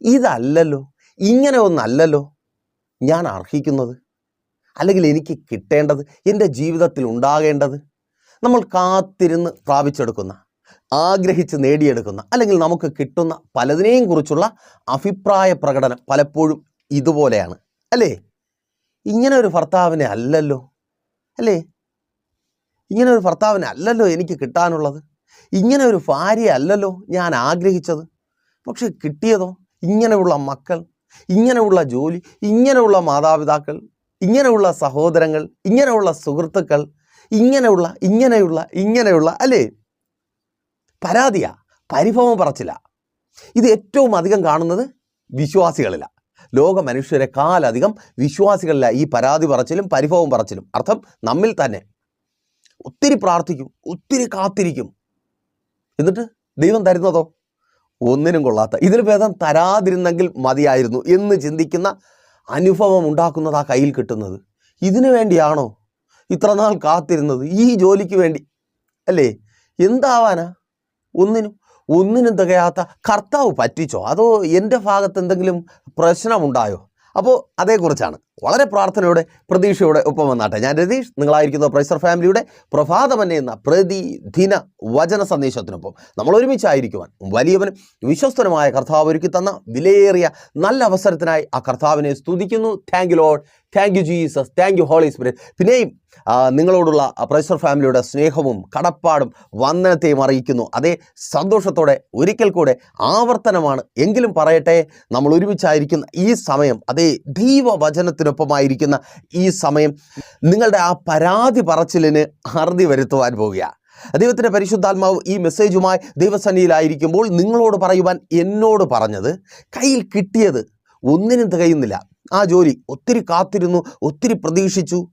ഇതല്ലല്ലോ. ഇങ്ങനെ ഒന്നല്ലല്ലോ. ഞാൻ അർഹിക്കുന്നത്? അല്ലെങ്കിൽ എനിക്ക് കിട്ടേണ്ടത്? എന്റെ ജീവിതത്തിൽ ഉണ്ടാകേണ്ടത്? നമ്മൾ കാത്തിരുന്ന് പ്രാപിച്ചെടുക്കുന്ന ആഗ്രഹിച്ച് നേടിയെടുക്കുന്ന അല്ലെങ്കിൽ നമുക്ക് കിട്ടുന്ന പലതിനെയും കുറിച്ചുള്ള അഭിപ്രായ പ്രകടനം പലപ്പോഴും ഇതുപോലെയാണ്. അല്ലേ? ഇങ്ങനെ ഒരു ഭർത്താവിനെ അല്ലല്ലോ. അല്ലേ? ഇങ്ങനെ ഒരു ഭർത്താവിനെ അല്ലല്ലോ എനിക്ക് കിട്ടാനുള്ളത്. ഇങ്ങനെ ഒരു ഭാര്യ അല്ലല്ലോ ഞാൻ ആഗ്രഹിച്ചത്. പക്ഷെ കിട്ടിയതോ? ഇങ്ങനെയുള്ള മക്കൾ ഇങ്ങനെയുള്ള ജോലി ഇങ്ങനെയുള്ള മാതാപിതാക്കൾ ഇങ്ങനെയുള്ള സഹോദരങ്ങൾ ഇങ്ങനെയുള്ള സുഹൃത്തുക്കൾ ഇങ്ങനെയുള്ള ഇങ്ങനെയുള്ള ഇങ്ങനെയുള്ള അല്ലേ? പരാതിയാ പരിഭവം പറച്ചില്ല ഇത് ഏറ്റവും അധികം കാണുന്നത് വിശ്വാസികളില്ല ലോക മനുഷ്യരെ കാലധികം വിശ്വാസികളില്ല ഈ പരാതി പറച്ചിലും പരിഭവം പറച്ചിലും. അർത്ഥം നമ്മിൽ തന്നെ. ഒത്തിരി പ്രാർത്ഥിക്കും ഒത്തിരി കാത്തിരിക്കും. എന്നിട്ട് ദൈവം തരുന്നതോ? ഒന്നിനും കൊള്ളാത്ത ഇതിൽ ഭേദം തരാതിരുന്നെങ്കിൽ മതിയായിരുന്നു എന്ന് ചിന്തിക്കുന്ന അനുഭവം ഉണ്ടാക്കുന്നത് ആ കയ്യിൽ കിട്ടുന്നത്. ഇതിനു വേണ്ടിയാണോ ഇത്ര നാൾ കാത്തിരുന്നത്? ഈ ജോലിക്ക് വേണ്ടി അല്ലേ? എന്താവാനാ? ഒന്നിനും ഒന്നിനും തികയാത്ത കർത്താവ് പറ്റിച്ചോ? അതോ എന്റെ ഭാഗത്ത് എന്തെങ്കിലും പ്രശ്നമുണ്ടായോ? അപ്പോൾ അതേക്കുറിച്ചാണ്. വളരെ പ്രാർത്ഥനയോടെ പ്രതീക്ഷയോടെ ഒപ്പം വന്നാട്ടെ. ഞാൻ രതീഷ് നിങ്ങളായിരിക്കുന്ന പ്രൈസർ ഫാമിലിയുടെ പ്രഭാതമന്നെ എന്ന പ്രതിദിന വചന സന്ദേശത്തിനൊപ്പം നമ്മൾ ഒരുമിച്ചായിരിക്കുവാൻ വലിയവനും വിശ്വസ്തനുമായ കർത്താവ് ഒരുക്കി തന്ന വിലയേറിയ നല്ല അവസരത്തിനായി ആ കർത്താവിനെ സ്തുതിക്കുന്നു. Thank you Lord thank you Jesus thank you holy spirit പിന്നെയും നിങ്ങളോടുള്ള പ്രൈസർ ഫാമിലിയുടെ സ്നേഹവും കടപ്പാടും വന്ദനത്തെയും അറിയിക്കുന്നു. അതേ സന്തോഷത്തോടെ ഒരിക്കൽ കൂടെ ആവർത്തനമാണ് എങ്കിലും പറയട്ടെ നമ്മൾ ഒരുമിച്ചായിരിക്കുന്ന ഈ സമയം അതേ ദൈവവചനത്തിനൊപ്പമായിരിക്കുന്ന ഈ സമയം നിങ്ങളുടെ ആ പരാതി പറച്ചിലിന് അറുതി വരുത്തുവാൻ പോവുകയാണ് ദൈവത്തിന്റെ പരിശുദ്ധാത്മാവ് ഈ മെസ്സേജുമായി ദൈവസന്നിധിയിലായിരിക്കുമ്പോൾ നിങ്ങളോട് പറയുവാൻ എന്നോട് പറഞ്ഞത് കയ്യിൽ കിട്ടിയത് ഒന്നിനും തികയുന്നില്ല. ആ ജോലി ഒത്തിരി കാത്തിരുന്നു ഒത്തിരി പ്രതീക്ഷിച്ചു.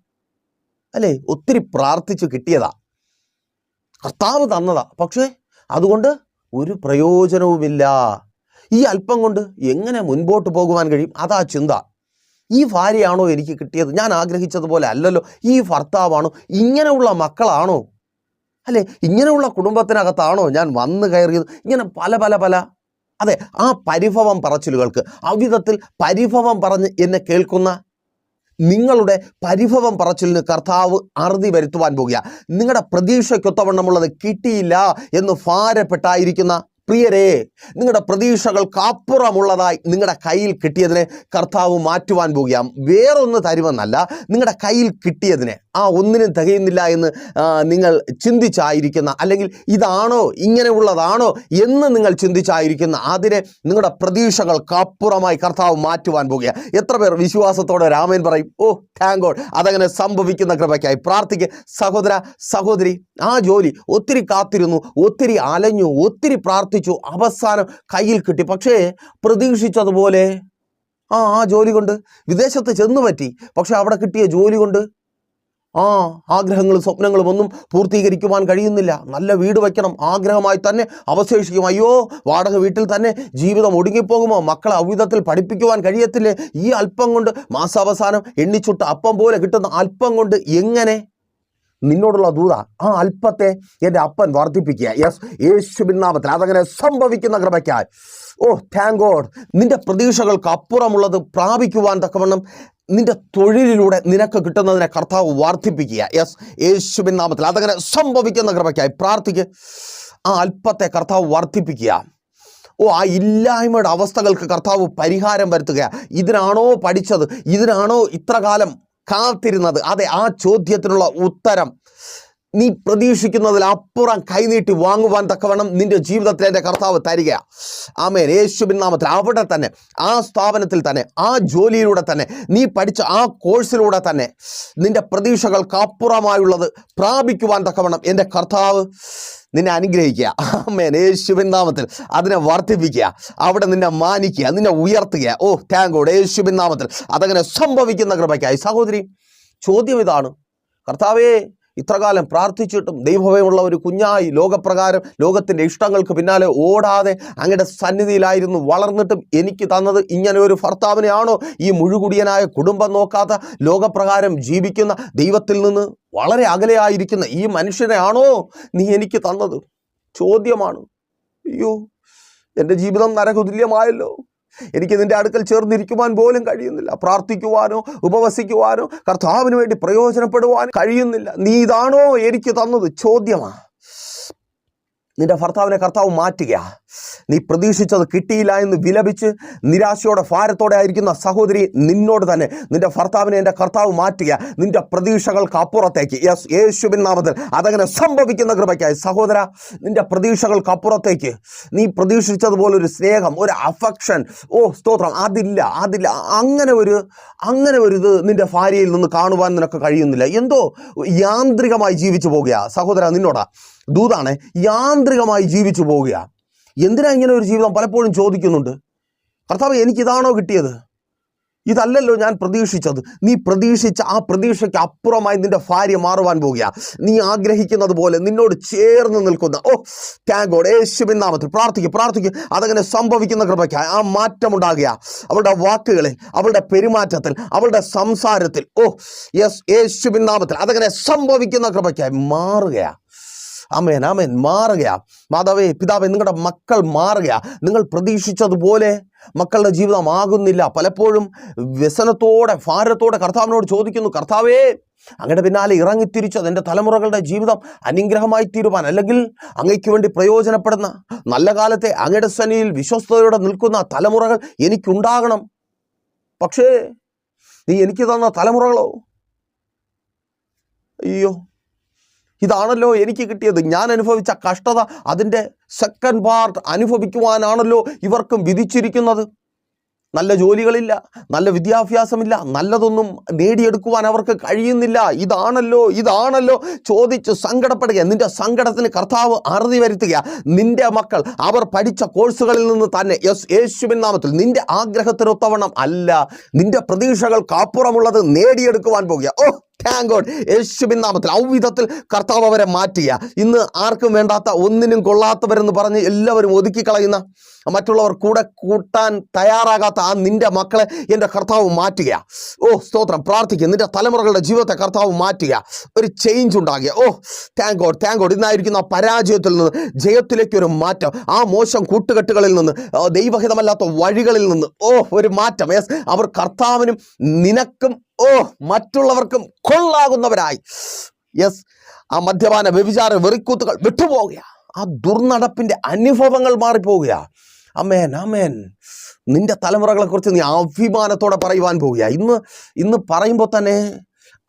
അല്ലേ? ഒത്തിരി പ്രാർത്ഥിച്ചു കിട്ടിയതാ. കർത്താവ് തന്നതാ. പക്ഷേ അതുകൊണ്ട് ഒരു പ്രയോജനവുമില്ല. ഈ അല്പം കൊണ്ട് എങ്ങനെ മുൻപോട്ട് പോകുവാൻ കഴിയും? അതാ ചിന്ത. ഈ ഭാര്യയാണോ എനിക്ക് കിട്ടിയത്? ഞാൻ ആഗ്രഹിച്ചതുപോലെ അല്ലല്ലോ. ഈ ഭർത്താവാണോ? ഇങ്ങനെയുള്ള മക്കളാണോ? അല്ലേ? ഇങ്ങനെയുള്ള കുടുംബത്തിനകത്താണോ ഞാൻ വന്നു കയറിയത്? ഇങ്ങനെ പല പല പല. അതെ ആ പരിഭവം പറച്ചിലുകൾക്ക് അവിധത്തിൽ പരിഭവം പറഞ്ഞ് എന്നെ കേൾക്കുന്ന നിങ്ങളുടെ പരിഭവം പറച്ചിലിന് കർത്താവ് അറുതി വരുത്തുവാൻ പോകുക. നിങ്ങളുടെ പ്രതീക്ഷയ്ക്കൊത്തവണ്ണമുള്ളത് കിട്ടിയില്ല എന്ന് ഭാരപ്പെട്ടായിരിക്കുന്ന പ്രിയരെ നിങ്ങളുടെ പ്രതീക്ഷകൾക്കപ്പുറമുള്ളതായി നിങ്ങളുടെ കയ്യിൽ കിട്ടിയതിനെ കർത്താവ് മാറ്റുവാൻ പോകുക. വേറൊന്ന് തരുമെന്നല്ല നിങ്ങളുടെ കയ്യിൽ കിട്ടിയതിനെ. ആ ഒന്നിനും തികയുന്നില്ല എന്ന് നിങ്ങൾ ചിന്തിച്ചായിരിക്കുന്ന അല്ലെങ്കിൽ ഇതാണോ ഇങ്ങനെയുള്ളതാണോ എന്ന് നിങ്ങൾ ചിന്തിച്ചായിരിക്കുന്ന അതിനെ നിങ്ങളുടെ പ്രതീക്ഷകൾക്കപ്പുറമായി കർത്താവ് മാറ്റുവാൻ പോകുക. എത്ര പേർ വിശ്വാസത്തോടെ രാമൻ പറയും ഓ താങ്ക് ഗോഡ് അതങ്ങനെ സംഭവിക്കുന്ന കൃപയ്ക്കായി പ്രാർത്ഥിക്കുക സഹോദര സഹോദരി ആ ജോലി ഒത്തിരി കാത്തിരുന്നു ഒത്തിരി അലഞ്ഞു ഒത്തിരി പ്രാർത്ഥിച്ചു അവസാനം കയ്യിൽ കിട്ടി. പക്ഷേ പ്രതീക്ഷിച്ചതുപോലെ ആ ആ ജോലി കൊണ്ട് വിദേശത്ത് ചെന്നു പറ്റി പക്ഷെ അവിടെ കിട്ടിയ ജോലി കൊണ്ട് ആ ആഗ്രഹങ്ങളും സ്വപ്നങ്ങളും ഒന്നും പൂർത്തീകരിക്കുവാൻ കഴിയുന്നില്ല. നല്ല വീട് വയ്ക്കണം. ആഗ്രഹമായി തന്നെ അവശേഷിക്കും. അയ്യോ വാടക വീട്ടിൽ തന്നെ ജീവിതം ഒടുങ്ങിപ്പോകുമോ? മക്കളെ അവിധത്തിൽ പഠിപ്പിക്കുവാൻ കഴിയത്തില്ലേ? ഈ അല്പം കൊണ്ട് മാസാവസാനം എണ്ണിച്ചുട്ട് അപ്പം പോലെ കിട്ടുന്ന അല്പം കൊണ്ട് എങ്ങനെ? നിന്നോടുള്ള ദൂത ആ അല്പത്തെ എന്റെ അപ്പൻ വർദ്ധിപ്പിക്കുക. യെസ് യേശു നാമത്തിൽ അതങ്ങനെ സംഭവിക്കുന്ന കൃപയ്ക്കായി. ഓ താങ്ക് ഗോഡ് നിന്റെ പ്രതീക്ഷകൾക്ക് അപ്പുറമുള്ളത് പ്രാപിക്കുവാൻ തക്കവണ്ണം നിന്റെ തൊഴിലിലൂടെ നിനക്ക് കിട്ടുന്നതിനെ കർത്താവ് വർദ്ധിപ്പിക്കുക. യെസ് യേശുവിൻ നാമത്തിൽ. അതങ്ങനെ സംഭവിക്കുന്ന കൃപയ്ക്കായി പ്രാർത്ഥിക്കുക ആ അല്പത്തെ കർത്താവ് വർദ്ധിപ്പിക്കുക. ഓ ആ ഇല്ലായ്മയുടെ അവസ്ഥകൾക്ക് കർത്താവ് പരിഹാരം വരുത്തുക. ഇതിനാണോ പഠിച്ചത്? ഇതിനാണോ ഇത്ര കാലം കാത്തിരുന്നത്? അതെ ആ ചോദ്യത്തിനുള്ള ഉത്തരം. നീ പ്രതീക്ഷിക്കുന്നതിൽ അപ്പുറം കൈനീട്ടി വാങ്ങുവാൻ തക്കവണ്ണം നിന്റെ ജീവിതത്തിൽ എന്റെ കർത്താവ് തരിക. ആമേൻ. യേശുബിൻ നാമത്തിൽ അവിടെ തന്നെ ആ സ്ഥാപനത്തിൽ തന്നെ ആ ജോലിയിലൂടെ തന്നെ നീ പഠിച്ച ആ കോഴ്സിലൂടെ തന്നെ നിന്റെ പ്രതീക്ഷകൾക്ക് അപ്പുറമായുള്ളത് പ്രാപിക്കുവാൻ തക്കവണ്ണം എന്റെ കർത്താവ് നിന്നെ അനുഗ്രഹിക്കുക. ആമേൻ. യേശുവിൻ നാമത്തിൽ അതിനെ വർദ്ധിപ്പിക്കുക അവിടെ നിന്നെ മാനിക്കുക നിന്നെ ഉയർത്തുക. ഓ താങ്കോട് യേശുവിൻ നാമത്തിൽ അതങ്ങനെ സംഭവിക്കുന്ന കൃപയ്ക്കായി. സഹോദരി ചോദ്യം ഇതാണ്. കർത്താവേ ഇത്രകാലം പ്രാർത്ഥിച്ചിട്ടും ദൈവഭയമുള്ള ഒരു കുഞ്ഞായി ലോകപ്രകാരം ലോകത്തിന്റെ ഇഷ്ടങ്ങൾക്ക് പിന്നാലെ ഓടാതെ അങ്ങയുടെ സന്നിധിയിലായിരുന്നു വളർന്നിട്ടും എനിക്ക് തന്നത് ഇങ്ങനെ ഒരു ഭർത്താവിനെയാണോ ഈ മുഴുകുടിയനായ കുടുംബം നോക്കാത്ത ലോകപ്രകാരം ജീവിക്കുന്ന ദൈവത്തിൽ നിന്ന് വളരെ അകലെയായിരിക്കുന്ന ഈ മനുഷ്യനെയാണോ നീ എനിക്ക് തന്നത്? ചോദ്യമാണ്. അയ്യോ എന്റെ ജീവിതം നരകതുല്യമായല്ലോ. എനിക്ക് നിന്റെ അടുക്കൽ ചേർന്നിരിക്കുവാൻ പോലും കഴിയുന്നില്ല. പ്രാർത്ഥിക്കുവാനോ ഉപവസിക്കുവാനോ കർത്താവിന് വേണ്ടി പ്രയോജനപ്പെടുവാനോ കഴിയുന്നില്ല. നീ ഇതാണോ എനിക്ക് തന്നത്? ചോദ്യമാണ് നിന്റെ ഭർത്താവിനെ കർത്താവ് മാറ്റുക നീ പ്രതീക്ഷിച്ചത് കിട്ടിയില്ല എന്ന് വിലപിച്ച് നിരാശയോടെ ഭാരത്തോടെ ആയിരിക്കുന്ന സഹോദരി നിന്നോട് തന്നെ നിന്റെ ഭർത്താവിനെ എന്റെ കർത്താവ് മാറ്റുക. നിന്റെ പ്രതീക്ഷകൾക്ക് അപ്പുറത്തേക്ക്. യെസ് യേശുവിൻ നാമത്തിൽ അതങ്ങനെ സംഭവിക്കുന്ന കൃപയ്ക്കായി. സഹോദര നിന്റെ പ്രതീക്ഷകൾക്ക് അപ്പുറത്തേക്ക്. നീ പ്രതീക്ഷിച്ചതുപോലൊരു സ്നേഹം ഒരു അഫക്ഷൻ ഓ സ്തോത്രം. അതില്ല അതില്ല. അങ്ങനെ ഒരു അങ്ങനെ ഒരു ഇത് നിന്റെ ഭാര്യയിൽ നിന്ന് കാണുവാൻ നിനക്ക് കഴിയുന്നില്ല. എന്തോ യാന്ത്രികമായി ജീവിച്ചു പോകുക. സഹോദര നിന്നോടാ. ദൂതാണ് യാന്ത്രികമായി ജീവിച്ചു പോവുക എന്തിനാ ഇങ്ങനെ ഒരു ജീവിതം പലപ്പോഴും ചോദിക്കുന്നുണ്ട്? കർത്താവ് എനിക്കിതാണോ കിട്ടിയത്? ഇതല്ലല്ലോ ഞാൻ പ്രതീക്ഷിച്ചത്. നീ പ്രതീക്ഷിച്ച ആ പ്രതീക്ഷയ്ക്ക് അപ്പുറമായി നിന്റെ ഭാര്യ മാറുവാൻ പോകുക. നീ ആഗ്രഹിക്കുന്നത് പോലെ നിന്നോട് ചേർന്ന് നിൽക്കുന്ന ഓ താങ്കോട് യേശുവിൻ നാമത്തിൽ പ്രാർത്ഥിക്കും പ്രാർത്ഥിക്കും. അതങ്ങനെ സംഭവിക്കുന്ന കൃപയ്ക്ക് ആ മാറ്റം ഉണ്ടാകുക അവളുടെ വാക്കുകളിൽ അവളുടെ പെരുമാറ്റത്തിൽ അവളുടെ സംസാരത്തിൽ ഓ യെസ് യേശുവിൻ നാമത്തിൽ അതങ്ങനെ സംഭവിക്കുന്ന കൃപയ്ക്കായി മാറുകയാ അമേൻ അമേൻ മാറുകയാ. മാതാവേ പിതാവേ നിങ്ങളുടെ മക്കൾ മാറുകയാ. നിങ്ങൾ പ്രതീക്ഷിച്ചതുപോലെ മക്കളുടെ ജീവിതം ആകുന്നില്ല. പലപ്പോഴും വ്യസനത്തോടെ ഭാരത്തോടെ കർത്താവിനോട് ചോദിക്കുന്നു കർത്താവേ അങ്ങയുടെ പിന്നാലെ ഇറങ്ങിത്തിരിച്ചത് എന്റെ തലമുറകളുടെ ജീവിതം അനുഗ്രഹമായി തീരുവാൻ അല്ലെങ്കിൽ അങ്ങയ്ക്ക് വേണ്ടി പ്രയോജനപ്പെടുന്ന നല്ല കാലത്തെ അങ്ങയുടെ സനിയിൽ വിശ്വസ്തയോടെ നിൽക്കുന്ന തലമുറകൾ എനിക്കുണ്ടാകണം. പക്ഷേ നീ എനിക്ക് തന്ന തലമുറകളോ? അയ്യോ ഇതാണല്ലോ എനിക്ക് കിട്ടിയത്. ഞാൻ അനുഭവിച്ച കഷ്ടത അതിന്റെ സെക്കൻഡ് പാർട്ട് അനുഭവിക്കുവാനാണല്ലോ ഇവർക്കും വിധിച്ചിരിക്കുന്നത്. നല്ല ജോലികളില്ല നല്ല വിദ്യാഭ്യാസമില്ല നല്ലതൊന്നും നേടിയെടുക്കുവാൻ അവർക്ക് കഴിയുന്നില്ല. ഇതാണല്ലോ ഇതാണല്ലോ ചോദിച്ച് സങ്കടപ്പെടുക. നിന്റെ സങ്കടത്തിന് കർത്താവ് അറുതി വരുത്തുക. നിന്റെ മക്കൾ അവർ പഠിച്ച കോഴ്സുകളിൽ നിന്ന് തന്നെ യെസ് യേശുവിൻ നാമത്തിൽ നിന്റെ ആഗ്രഹത്തിനൊത്തവണ്ണം അല്ല നിന്റെ പ്രതീക്ഷകൾക്ക് അപ്പുറമുള്ളത് നേടിയെടുക്കുവാൻ പോകുക. ഓ താങ്ക് ഗോഡ് യേശുവിൻ നാമത്തിൽ ഔവിധത്തിൽ കർത്താവ് അവരെ മാറ്റിയ. ഇന്ന് ആർക്കും വേണ്ടാത്ത ഒന്നിനും കൊള്ളാത്തവരെന്ന് പറഞ്ഞ് എല്ലാവരും ഒതുക്കി കളയുന്ന മറ്റുള്ളവർ കൂടെ കൂട്ടാൻ തയ്യാറാകാത്ത ആ നിന്റെ മക്കളെ എന്റെ കർത്താവ് മാറ്റുക. ഓ സ്തോത്രം. പ്രാർത്ഥിക്കുക. നിന്റെ തലമുറകളുടെ ജീവിതത്തെ കർത്താവ് മാറ്റുക. ഒരു ചേഞ്ച് ഉണ്ടാകുക. Oh thank God thank God ഇന്നായിരിക്കുന്ന പരാജയത്തിൽ നിന്ന് ജയത്തിലേക്ക് ഒരു മാറ്റം. ആ മോശം കൂട്ടുകെട്ടുകളിൽ നിന്ന് ദൈവഹിതമല്ലാത്ത വഴികളിൽ നിന്ന് ഓ ഒരു മാറ്റം. യെസ് അവർ കർത്താവിനും നിനക്കും ഓ മറ്റുള്ളവർക്കും കൊള്ളാകുന്നവരായി. യെസ് ആ മദ്യപാന വ്യഭിചാര വെറിക്കൂത്തുകൾ വിട്ടുപോകുകയാണ് ആ ദുർനടപ്പിന്റെ അനുഭവങ്ങൾ മാറിപ്പോവുക അമേൻ അമേൻ. നിന്റെ തലമുറകളെക്കുറിച്ച് നീ അഭിമാനത്തോടെ പറയുവാൻ പോവുക ഇന്ന് ഇന്ന് പറയുമ്പോൾ തന്നെ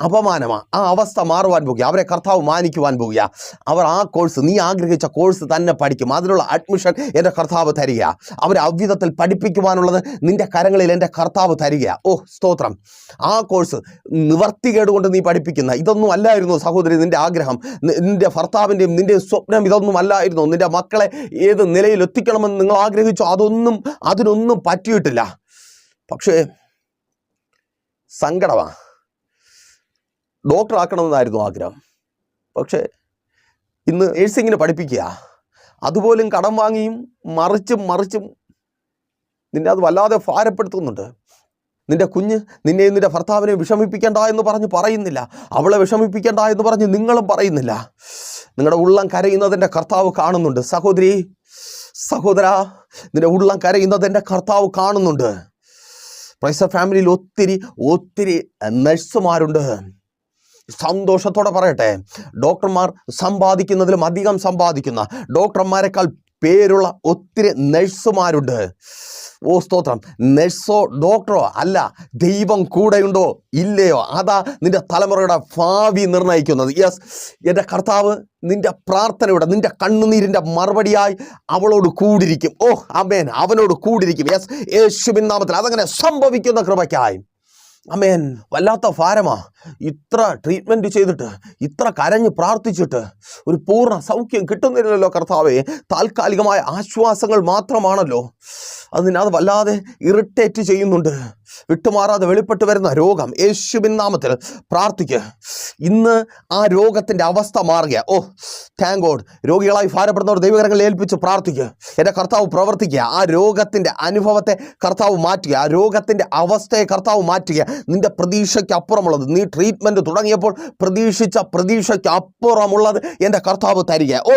അപമാനമാണ് ആ അവസ്ഥ മാറുവാൻ പോകുക. അവരെ കർത്താവ് മാനിക്കുവാൻ പോകുക. അവർ ആ കോഴ്സ് നീ ആഗ്രഹിച്ച കോഴ്സ് തന്നെ പഠിക്കും. അതിനുള്ള അഡ്മിഷൻ എന്റെ കർത്താവ് തരിക. അവരെ അவ்விധത്തിൽ പഠിപ്പിക്കുവാനുള്ളത് നിന്റെ കരങ്ങളിൽ എന്റെ കർത്താവ് തരിക. ഓ സ്തോത്രം. ആ കോഴ്സ് നിവർത്തികേട് കൊണ്ട് നീ പഠിപ്പിക്കുന്ന ഇതൊന്നും അല്ലായിരുന്നു സഹോദരി നിന്റെ ആഗ്രഹം. നിന്റെ ഭർത്താവിന്റെയും നിന്റെ സ്വപ്നം ഇതൊന്നും അല്ലായിരുന്നു. നിന്റെ മക്കളെ ഏത് നിലയിൽ എത്തിക്കണമെന്ന് നിങ്ങൾ ആഗ്രഹിച്ചോ അതൊന്നും അതിനൊന്നും പറ്റിയിട്ടില്ല. പക്ഷേ സങ്കടമാണ് ഡോക്ടർ ആക്കണമെന്നായിരുന്നു ആഗ്രഹം. പക്ഷേ ഇന്ന് നേഴ്സിങ്ങിന് പഠിപ്പിക്കുക. അതുപോലും കടം വാങ്ങിയും മറിച്ചും മറിച്ചും നിന്നെ അത് വല്ലാതെ ഭാരപ്പെടുത്തുന്നുണ്ട്. നിന്റെ കുഞ്ഞ് നിന്നെയും നിന്റെ ഭർത്താവിനെ വിഷമിപ്പിക്കേണ്ട എന്ന് പറഞ്ഞ് പറയുന്നില്ല. അവളെ വിഷമിപ്പിക്കേണ്ട എന്ന് പറഞ്ഞ് നിങ്ങളും പറയുന്നില്ല. നിങ്ങളുടെ ഉള്ളം കരയുന്നതിന്റെ കർത്താവ് കാണുന്നുണ്ട്. സഹോദരി സഹോദര നിന്റെ ഉള്ളം കരയുന്നതിന്റെ കർത്താവ് കാണുന്നുണ്ട്. പ്രൈസ ഫാമിലിയിൽ ഒത്തിരി ഒത്തിരി നഴ്സുമാരുണ്ട്. സന്തോഷത്തോടെ പറയട്ടെ. ഡോക്ടർമാർ സമ്പാദിക്കുന്നതിലും അധികം സമ്പാദിക്കുന്ന ഡോക്ടർമാരെക്കാൾ പേരുള്ള ഒത്തിരി നഴ്സുമാരുണ്ട്. ഓ സ്തോത്രം. നഴ്സോ ഡോക്ടറോ അല്ല ദൈവം കൂടെയുണ്ടോ ഇല്ലയോ? അതാ നിന്റെ തലമുറയുടെ ഭാവി നിർണയിക്കുന്നത് യെസ് എന്റെ കർത്താവ് നിന്റെ പ്രാർത്ഥനയുടെ നിന്റെ കണ്ണുനീരിന്റെ മറുപടിയായി അവളോട് കൂടിരിക്കും ഓ അമേൻ അവനോട് കൂടിരിക്കും യെസ് യേശുബിൻ നാമത്തിൽ. അതങ്ങനെ സംഭവിക്കുന്ന കൃപയ്ക്കായി. അമേൻ വല്ലാത്ത ഭാരമാ. ഇത്ര ട്രീറ്റ്മെന്റ് ചെയ്തിട്ട് ഇത്ര കരഞ്ഞ് പ്രാർത്ഥിച്ചിട്ട് ഒരു പൂർണ സൗഖ്യം കിട്ടുന്നില്ലല്ലോ കർത്താവേ. താൽക്കാലികമായ ആശ്വാസങ്ങൾ മാത്രമാണല്ലോ. അതിന് അത് വല്ലാതെ ഇറിറ്റേറ്റ് ചെയ്യുന്നുണ്ട്. വിട്ടുമാറാതെ വെളിപ്പെട്ട് വരുന്ന രോഗം. യേശുബിൻ നാമത്തിൽ പ്രാർത്ഥിക്കുക ഇന്ന് ആ രോഗത്തിന്റെ അവസ്ഥ മാറുക ഓ താങ്ക് ഗോഡ് രോഗികളായി ഭാരപ്പെടുന്നവർ ദൈവകരങ്ങളിൽ ഏൽപ്പിച്ച് പ്രാർത്ഥിക്കുക എന്റെ കർത്താവ് പ്രവർത്തിക്കുക. ആ രോഗത്തിന്റെ അനുഭവത്തെ കർത്താവ് മാറ്റുക. ആ രോഗത്തിന്റെ അവസ്ഥയെ കർത്താവ് മാറ്റുക. നിന്റെ പ്രതീക്ഷയ്ക്ക് അപ്പുറമുള്ളത്. നീ ട്രീറ്റ്മെന്റ് തുടങ്ങിയപ്പോൾ പ്രതീക്ഷിച്ച പ്രതീക്ഷയ്ക്ക് അപ്പുറമുള്ളത് എന്റെ കർത്താവ് തരിക ഓ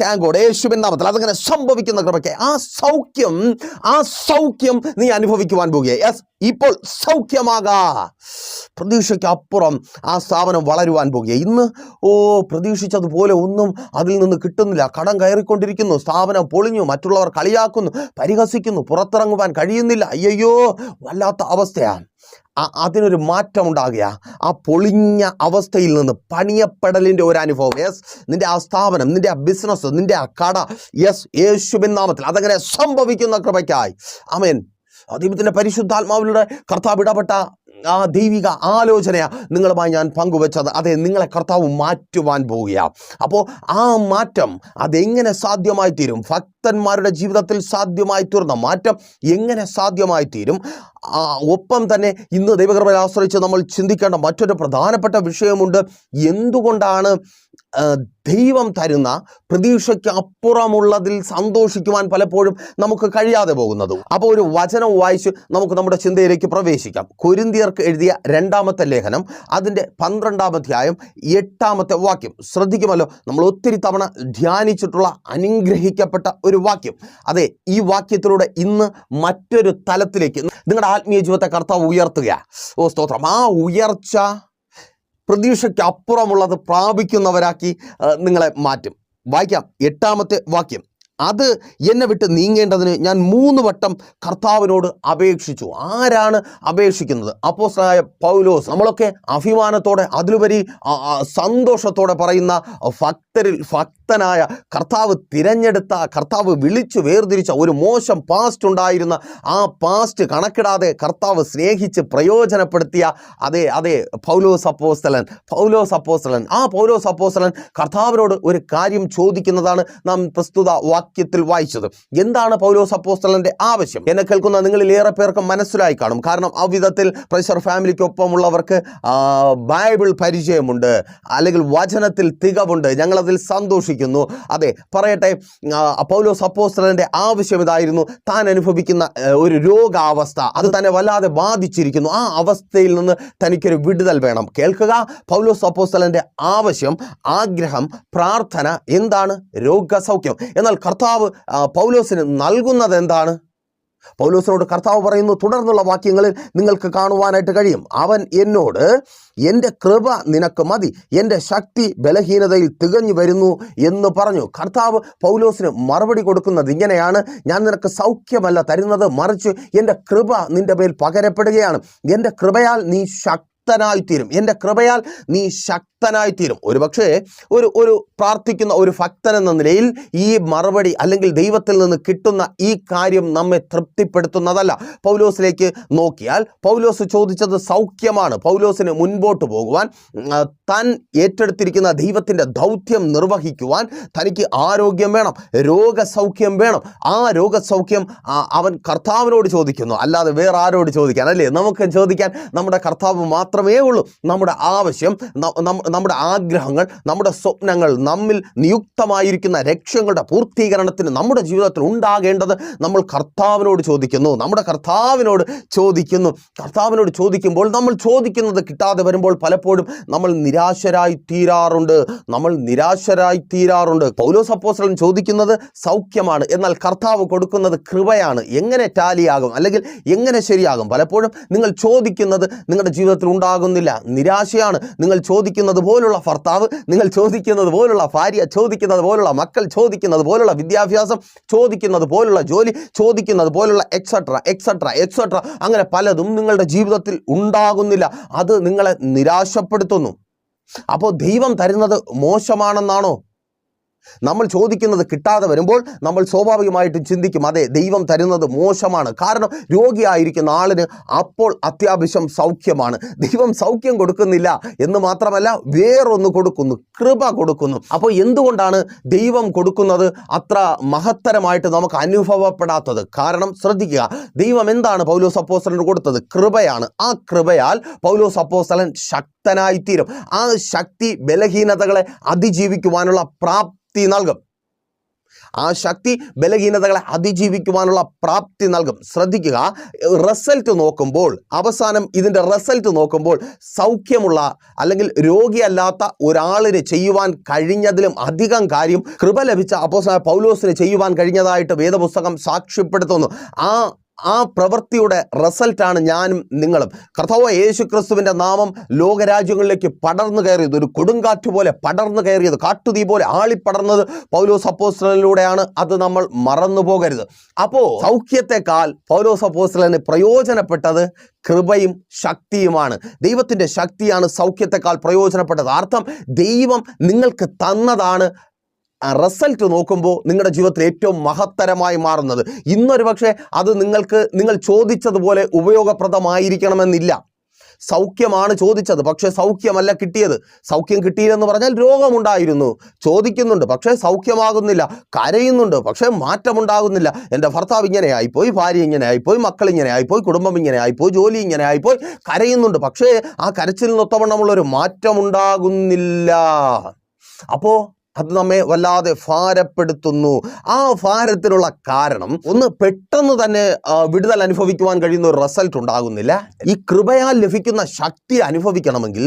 താങ്ക് ഗോഡ് യേശുവിൻ നാമത്തിൽ അതങ്ങനെ സംഭവിക്കുന്ന കൃപയ്ക്ക് ആ സൗഖ്യം ആ സൗഖ്യം നീ അനുഭവിക്കുവാൻ പോകുക യെസ് ഇപ്പോൾ സൗഖ്യമാകാ. പ്രതീക്ഷയ്ക്ക് അപ്പുറം ആ സ്ഥാപനം വളരുവാൻ പോകുക ഇന്ന് ഓ പ്രതീക്ഷിച്ചതുപോലെ ഒന്നും അതിൽ നിന്ന് കിട്ടുന്നില്ല. കടം കയറിക്കൊണ്ടിരിക്കുന്നു സ്ഥാപനം പൊളിഞ്ഞു മറ്റുള്ളവർ കളിയാക്കുന്നു പരിഹസിക്കുന്നു പുറത്തിറങ്ങുവാൻ കഴിയുന്നില്ല. അയ്യോ വല്ലാത്ത അവസ്ഥയാണ്. അതിനൊരു മാറ്റം ഉണ്ടാകുക ആ പൊളിഞ്ഞ അവസ്ഥയിൽ നിന്ന് പണിയപ്പെടലിന്റെ ഒരു അനുഭവം. യെസ് നിന്റെ ആ സ്ഥാപനം നിന്റെ ആ ബിസിനസ് നിന്റെ ആ കട. യെസ് യേശുബിൻ നാമത്തിൽ അതങ്ങനെ സംഭവിക്കുന്ന കൃപയ്ക്കായി. അമേൻ ദൈവത്തിന്റെ പരിശുദ്ധാത്മാവിലൂടെ കർത്താവ് ഇടപെട്ട ആ ദൈവിക ആലോചനയാണ് നിങ്ങളുമായി ഞാൻ പങ്കുവെച്ചത്. അതെ നിങ്ങളെ കർത്താവ് മാറ്റുവാൻ പോവുകയാണ് അപ്പോൾ ആ മാറ്റം അതെങ്ങനെ സാധ്യമായി തീരും ഭക്തന്മാരുടെ ജീവിതത്തിൽ സാധ്യമായി തീർന്ന മാറ്റം എങ്ങനെ സാധ്യമായി തീരും ഒപ്പം തന്നെ ഇന്ന് ദൈവകൃപയെ ആശ്രയിച്ച് നമ്മൾ ചിന്തിക്കേണ്ട മറ്റൊരു പ്രധാനപ്പെട്ട വിഷയമുണ്ട്. എന്തുകൊണ്ടാണ് ദൈവം തരുന്ന പ്രതീക്ഷയ്ക്ക് അപ്പുറമുള്ളതിൽ സന്തോഷിക്കുവാൻ പലപ്പോഴും നമുക്ക് കഴിയാതെ പോകുന്നത്. അപ്പോൾ ഒരു വചനം വായിച്ച് നമുക്ക് നമ്മുടെ ചിന്തയിലേക്ക് പ്രവേശിക്കാം. കൊരിന്തിയർക്ക് എഴുതിയ രണ്ടാമത്തെ ലേഖനം അതിന്റെ പന്ത്രണ്ടാമധ്യായം എട്ടാമത്തെ വാക്യം. ശ്രദ്ധിക്കുമല്ലോ നമ്മൾ ഒത്തിരി തവണ ധ്യാനിച്ചിട്ടുള്ള അനുഗ്രഹിക്കപ്പെട്ട ഒരു വാക്യം. അതെ ഈ വാക്യത്തിലൂടെ ഇന്ന് മറ്റൊരു തലത്തിലേക്ക് നിങ്ങളുടെ ആത്മീയ ജീവിതത്തെ കർത്താവ് ഉയർത്തുക ഓ സ്തോത്രം. ആ ഉയർച്ച പ്രതീക്ഷയ്ക്ക് അപ്പുറമുള്ളത് പ്രാപിക്കുന്നവരാക്കി നിങ്ങളെ മാറ്റും. വായിക്കാം എട്ടാമത്തെ വാക്യം. അത് എന്നെ വിട്ട് നീങ്ങേണ്ടതിന് ഞാൻ മൂന്ന് വട്ടം കർത്താവിനോട് അപേക്ഷിച്ചു. ആരാണ് അപേക്ഷിക്കുന്നത്? അപ്പോസ്തലനായ പൗലോസ് നമ്മളൊക്കെ അഭിമാനത്തോടെ അതിലുപരി സന്തോഷത്തോടെ പറയുന്ന ഭക്തരിൽ ഭക്തനായ കർത്താവ് തിരഞ്ഞെടുത്ത കർത്താവ് വിളിച്ചു വേർതിരിച്ച ഒരു മോശം പാസ്റ്റ് ഉണ്ടായിരുന്ന ആ പാസ്റ്റ് കണക്കിടാതെ കർത്താവ് സ്നേഹിച്ച് പ്രയോജനപ്പെടുത്തിയ അതെ അതെ പൗലോസ് അപ്പോസ്തലൻ പൗലോസ് അപ്പോസ്തലൻ. ആ പൗലോസ് അപ്പോസ്തലൻ കർത്താവിനോട് ഒരു കാര്യം ചോദിക്കുന്നതാണ് നാം പ്രസ്തുത വാക്യത്തിൽ വായിച്ചത്. എന്താണ് പൗലോസ് അപ്പോസ്തലന്റെ ആവശ്യം? എന്നെ കേൾക്കുന്ന നിങ്ങളിൽ ഏറെ പേർക്ക് മനസ്സിലായി കാണും. കാരണം ആ വിധത്തിൽ പ്രഷർ ഫാമിലിക്കൊപ്പമുള്ളവർക്ക് ബൈബിൾ പരിചയമുണ്ട്. അല്ലെങ്കിൽ വചനത്തിൽ തികവുണ്ട്. ഞങ്ങളതിൽ സന്തോഷിക്കുന്നു. അതെ പറയട്ടെ പൗലോസ് അപ്പോസ്തലന്റെ ആവശ്യം ഇതായിരുന്നു. താൻ അനുഭവിക്കുന്ന ഒരു രോഗാവസ്ഥ. അത് തന്നെ വല്ലാതെ ബാധിച്ചിരിക്കുന്നു. ആ അവസ്ഥയിൽ നിന്ന് തനിക്കൊരു വിടുതൽ വേണം. കേൾക്കുക പൗലോസ് അപ്പോസ്തലന്റെ ആവശ്യം ആഗ്രഹം പ്രാർത്ഥന എന്താണ്? രോഗസൗഖ്യം. എന്നാൽ കർത്താവ് പൗലോസിന് നൽകുന്നത് എന്താണ് പൗലോസിനോട് കർത്താവ് പറയുന്നു തുടർന്നുള്ള വാക്യങ്ങളിൽ നിങ്ങൾക്ക് കാണുവാനായിട്ട് കഴിയും. അവൻ എന്നോട് എന്റെ കൃപ നിനക്ക് മതി. എന്റെ ശക്തി ബലഹീനതയിൽ തികഞ്ഞു വരുന്നു എന്ന് പറഞ്ഞു. കർത്താവ് പൗലോസിന് മറുപടി കൊടുക്കുന്നത് ഇങ്ങനെയാണ്. ഞാൻ നിനക്ക് സൗഖ്യമല്ല തരുന്നത്. മറിച്ച് എന്റെ കൃപ നിന്റെ മേൽ പകരപ്പെടുകയാണ്. എന്റെ കൃപയാൽ നീ ശക്തനായിത്തീരും. എന്റെ കൃപയാൽ നീ ശക്തനായിത്തീരും. ഒരുപക്ഷേ ഒരു ഒരു പ്രാർത്ഥിക്കുന്ന ഒരു ഭക്തൻ എന്ന നിലയിൽ ഈ മറുപടി അല്ലെങ്കിൽ ദൈവത്തിൽ നിന്ന് കിട്ടുന്ന ഈ കാര്യം നമ്മെ തൃപ്തിപ്പെടുത്തുന്നതല്ല. പൗലോസിലേക്ക് നോക്കിയാൽ പൗലോസ് ചോദിച്ചത് സൗഖ്യമാണ്. പൗലോസിന് മുൻപോട്ട് പോകുവാൻ തൻ ഏറ്റെടുത്തിരിക്കുന്ന ദൈവത്തിന്റെ ദൗത്യം നിർവഹിക്കുവാൻ തനിക്ക് ആരോഗ്യം വേണം രോഗസൗഖ്യം വേണം. ആ രോഗസൗഖ്യം അവൻ കർത്താവിനോട് ചോദിക്കുന്നു. അല്ലാതെ വേറെ ആരോട് ചോദിക്കാൻ? അല്ലേ? നമുക്ക് ചോദിക്കാൻ നമ്മുടെ കർത്താവ് മാത്രമേ ഉള്ളൂ. നമ്മുടെ ആവശ്യം നമ്മുടെ ആഗ്രഹങ്ങൾ നമ്മുടെ സ്വപ്നങ്ങൾ നമ്മിൽ നിയുക്തമായിരിക്കുന്ന ലക്ഷ്യങ്ങളുടെ പൂർത്തീകരണത്തിന് നമ്മുടെ ജീവിതത്തിൽ ഉണ്ടാകേണ്ടത് നമ്മൾ കർത്താവിനോട് ചോദിക്കുന്നു. നമ്മുടെ കർത്താവിനോട് ചോദിക്കുന്നു. കർത്താവിനോട് ചോദിക്കുമ്പോൾ നമ്മൾ ചോദിക്കുന്നത് കിട്ടാതെ വരുമ്പോൾ പലപ്പോഴും നമ്മൾ നിരാശരായി തീരാറുണ്ട്. നമ്മൾ നിരാശരായി തീരാറുണ്ട്. പൗലോസ് അപ്പോസ്തലൻ ചോദിക്കുന്നത് സൗഖ്യമാണ്. എന്നാൽ കർത്താവ് കൊടുക്കുന്നത് കൃപയാണ്. എങ്ങനെ ടാലിയാകും? അല്ലെങ്കിൽ എങ്ങനെ ശരിയാകും? പലപ്പോഴും നിങ്ങൾ ചോദിക്കുന്നത് നിങ്ങളുടെ ജീവിതത്തിൽ ഉണ്ടാകുന്നില്ല നിരാശയാണ്. നിങ്ങൾ ചോദിക്കുന്നത് പോലുള്ള ഭർത്താവ് നിങ്ങൾ ചോദിക്കുന്നത് പോലുള്ള ഭാര്യ ചോദിക്കുന്നത് പോലുള്ള മക്കൾ ചോദിക്കുന്നത് പോലുള്ള വിദ്യാഭ്യാസം ചോദിക്കുന്നത് പോലുള്ള ജോലി ചോദിക്കുന്നത് പോലുള്ള എക്സെട്ര എക്സെട്ര എക്സെട്ര അങ്ങനെ പലതും നിങ്ങളുടെ ജീവിതത്തിൽ ഉണ്ടാകുന്നില്ല. അത് നിങ്ങളെ നിരാശപ്പെടുത്തുന്നു. അപ്പോൾ ദൈവം തരുന്നത് മോശമാണെന്നാണോ? നമ്മൾ ചോദിക്കുന്നത് കിട്ടാതെ വരുമ്പോൾ നമ്മൾ സ്വാഭാവികമായിട്ടും ചിന്തിക്കും അതെ ദൈവം തരുന്നത് മോശമാണ്. കാരണം രോഗിയായിരിക്കുന്ന ആളിന് അപ്പോൾ അത്യാവശ്യം സൗഖ്യമാണ്. ദൈവം സൗഖ്യം കൊടുക്കുന്നില്ല എന്ന് മാത്രമല്ല വേറൊന്ന് കൊടുക്കുന്നു കൃപ കൊടുക്കുന്നു. അപ്പോൾ എന്തുകൊണ്ടാണ് ദൈവം കൊടുക്കുന്നത് അത്ര മഹത്തരമായിട്ട് നമുക്ക് അനുഭവപ്പെടാത്തത്? കാരണം ശ്രദ്ധിക്കുക ദൈവം എന്താണ് പൗലോസ് സപ്പോസലിന് കൊടുത്തത്? കൃപയാണ്. ആ കൃപയാൽ പൗലോസ് അപ്പോസ്തലൻ ശക്തനായിത്തീരും. ആ ശക്തി ബലഹീനതകളെ അതിജീവിക്കുവാനുള്ള പ്രാപ്തി നൽകും. ആ ശക്തി ബലഹീനതകളെ അതിജീവിക്കുവാനുള്ള പ്രാപ്തി നൽകും. ശ്രദ്ധിക്കുക റിസൾട്ട് നോക്കുമ്പോൾ അവസാനം ഇതിന്റെ റിസൾട്ട് നോക്കുമ്പോൾ സൗഖ്യമുള്ള അല്ലെങ്കിൽ രോഗിയല്ലാത്ത ഒരാളിന് ചെയ്യുവാൻ കഴിഞ്ഞതിലും അധികം കാര്യം കൃപ ലഭിച്ച അപ്പോസ്തലനായ പൗലോസിന് ചെയ്യുവാൻ കഴിഞ്ഞതായിട്ട് വേദപുസ്തകം സാക്ഷ്യപ്പെടുത്തുന്നു. ആ ആ പ്രവൃത്തിയുടെ റിസൾട്ടാണ് ഞാനും നിങ്ങളും. കർത്താവ് യേശു ക്രിസ്തുവിന്റെ നാമം ലോകരാജ്യങ്ങളിലേക്ക് പടർന്നു കയറിയത് ഒരു കൊടുങ്കാറ്റ് പോലെ പടർന്നു കയറിയത് കാട്ടുതീ പോലെ ആളിപ്പടർന്നത് പൗലോസ് സപ്പോസ്റ്റലിലൂടെയാണ് അത് നമ്മൾ മറന്നു പോകരുത്. അപ്പോൾ സൗഖ്യത്തെക്കാൾ പൗലോസ് സപ്പോസ്റ്റലിന് പ്രയോജനപ്പെട്ടത് കൃപയും ശക്തിയുമാണ്. ദൈവത്തിന്റെ ശക്തിയാണ് സൗഖ്യത്തെക്കാൾ പ്രയോജനപ്പെട്ടത്. അർത്ഥം ദൈവം നിങ്ങൾക്ക് തന്നതാണ് റിസൾട്ട് നോക്കുമ്പോൾ നിങ്ങളുടെ ജീവിതത്തിൽ ഏറ്റവും മഹത്തരമായി മാറുന്നത്. ഇന്നൊരു പക്ഷേ അത് നിങ്ങൾക്ക് നിങ്ങൾ ചോദിച്ചതുപോലെ ഉപയോഗപ്രദമായിരിക്കണമെന്നില്ല. സൗഖ്യമാണ് ചോദിച്ചത് പക്ഷേ സൗഖ്യമല്ല കിട്ടിയത്. സൗഖ്യം കിട്ടിയില്ലെന്ന് പറഞ്ഞാൽ രോഗമുണ്ടായിരുന്നു. ചോദിക്കുന്നുണ്ട് പക്ഷേ സൗഖ്യമാകുന്നില്ല. കരയുന്നുണ്ട് പക്ഷേ മാറ്റമുണ്ടാകുന്നില്ല. എന്റെ ഭർത്താവ് ഇങ്ങനെ ആയിപ്പോയി ഭാര്യ ഇങ്ങനെ ആയിപ്പോയി മക്കൾ ഇങ്ങനെ ആയിപ്പോയി കുടുംബം ഇങ്ങനെ ആയിപ്പോയി ജോലി ഇങ്ങനെ ആയിപ്പോയി കരയുന്നുണ്ട്. പക്ഷേ ആ കരച്ചിൽ കരച്ചിലിനൊത്തവണ്ണമുള്ളൊരു മാറ്റമുണ്ടാകുന്നില്ല. അപ്പോൾ അത് നമ്മെ വല്ലാതെ ഭാരപ്പെടുത്തുന്നു. ആ ഭാരത്തിനുള്ള കാരണം ഒന്ന് പെട്ടെന്ന് തന്നെ വിടുതൽ അനുഭവിക്കുവാൻ കഴിയുന്ന ഒരു റിസൾട്ട് ഉണ്ടാകുന്നില്ല. ഈ കൃപയാൽ ലഭിക്കുന്ന ശക്തി അനുഭവിക്കണമെങ്കിൽ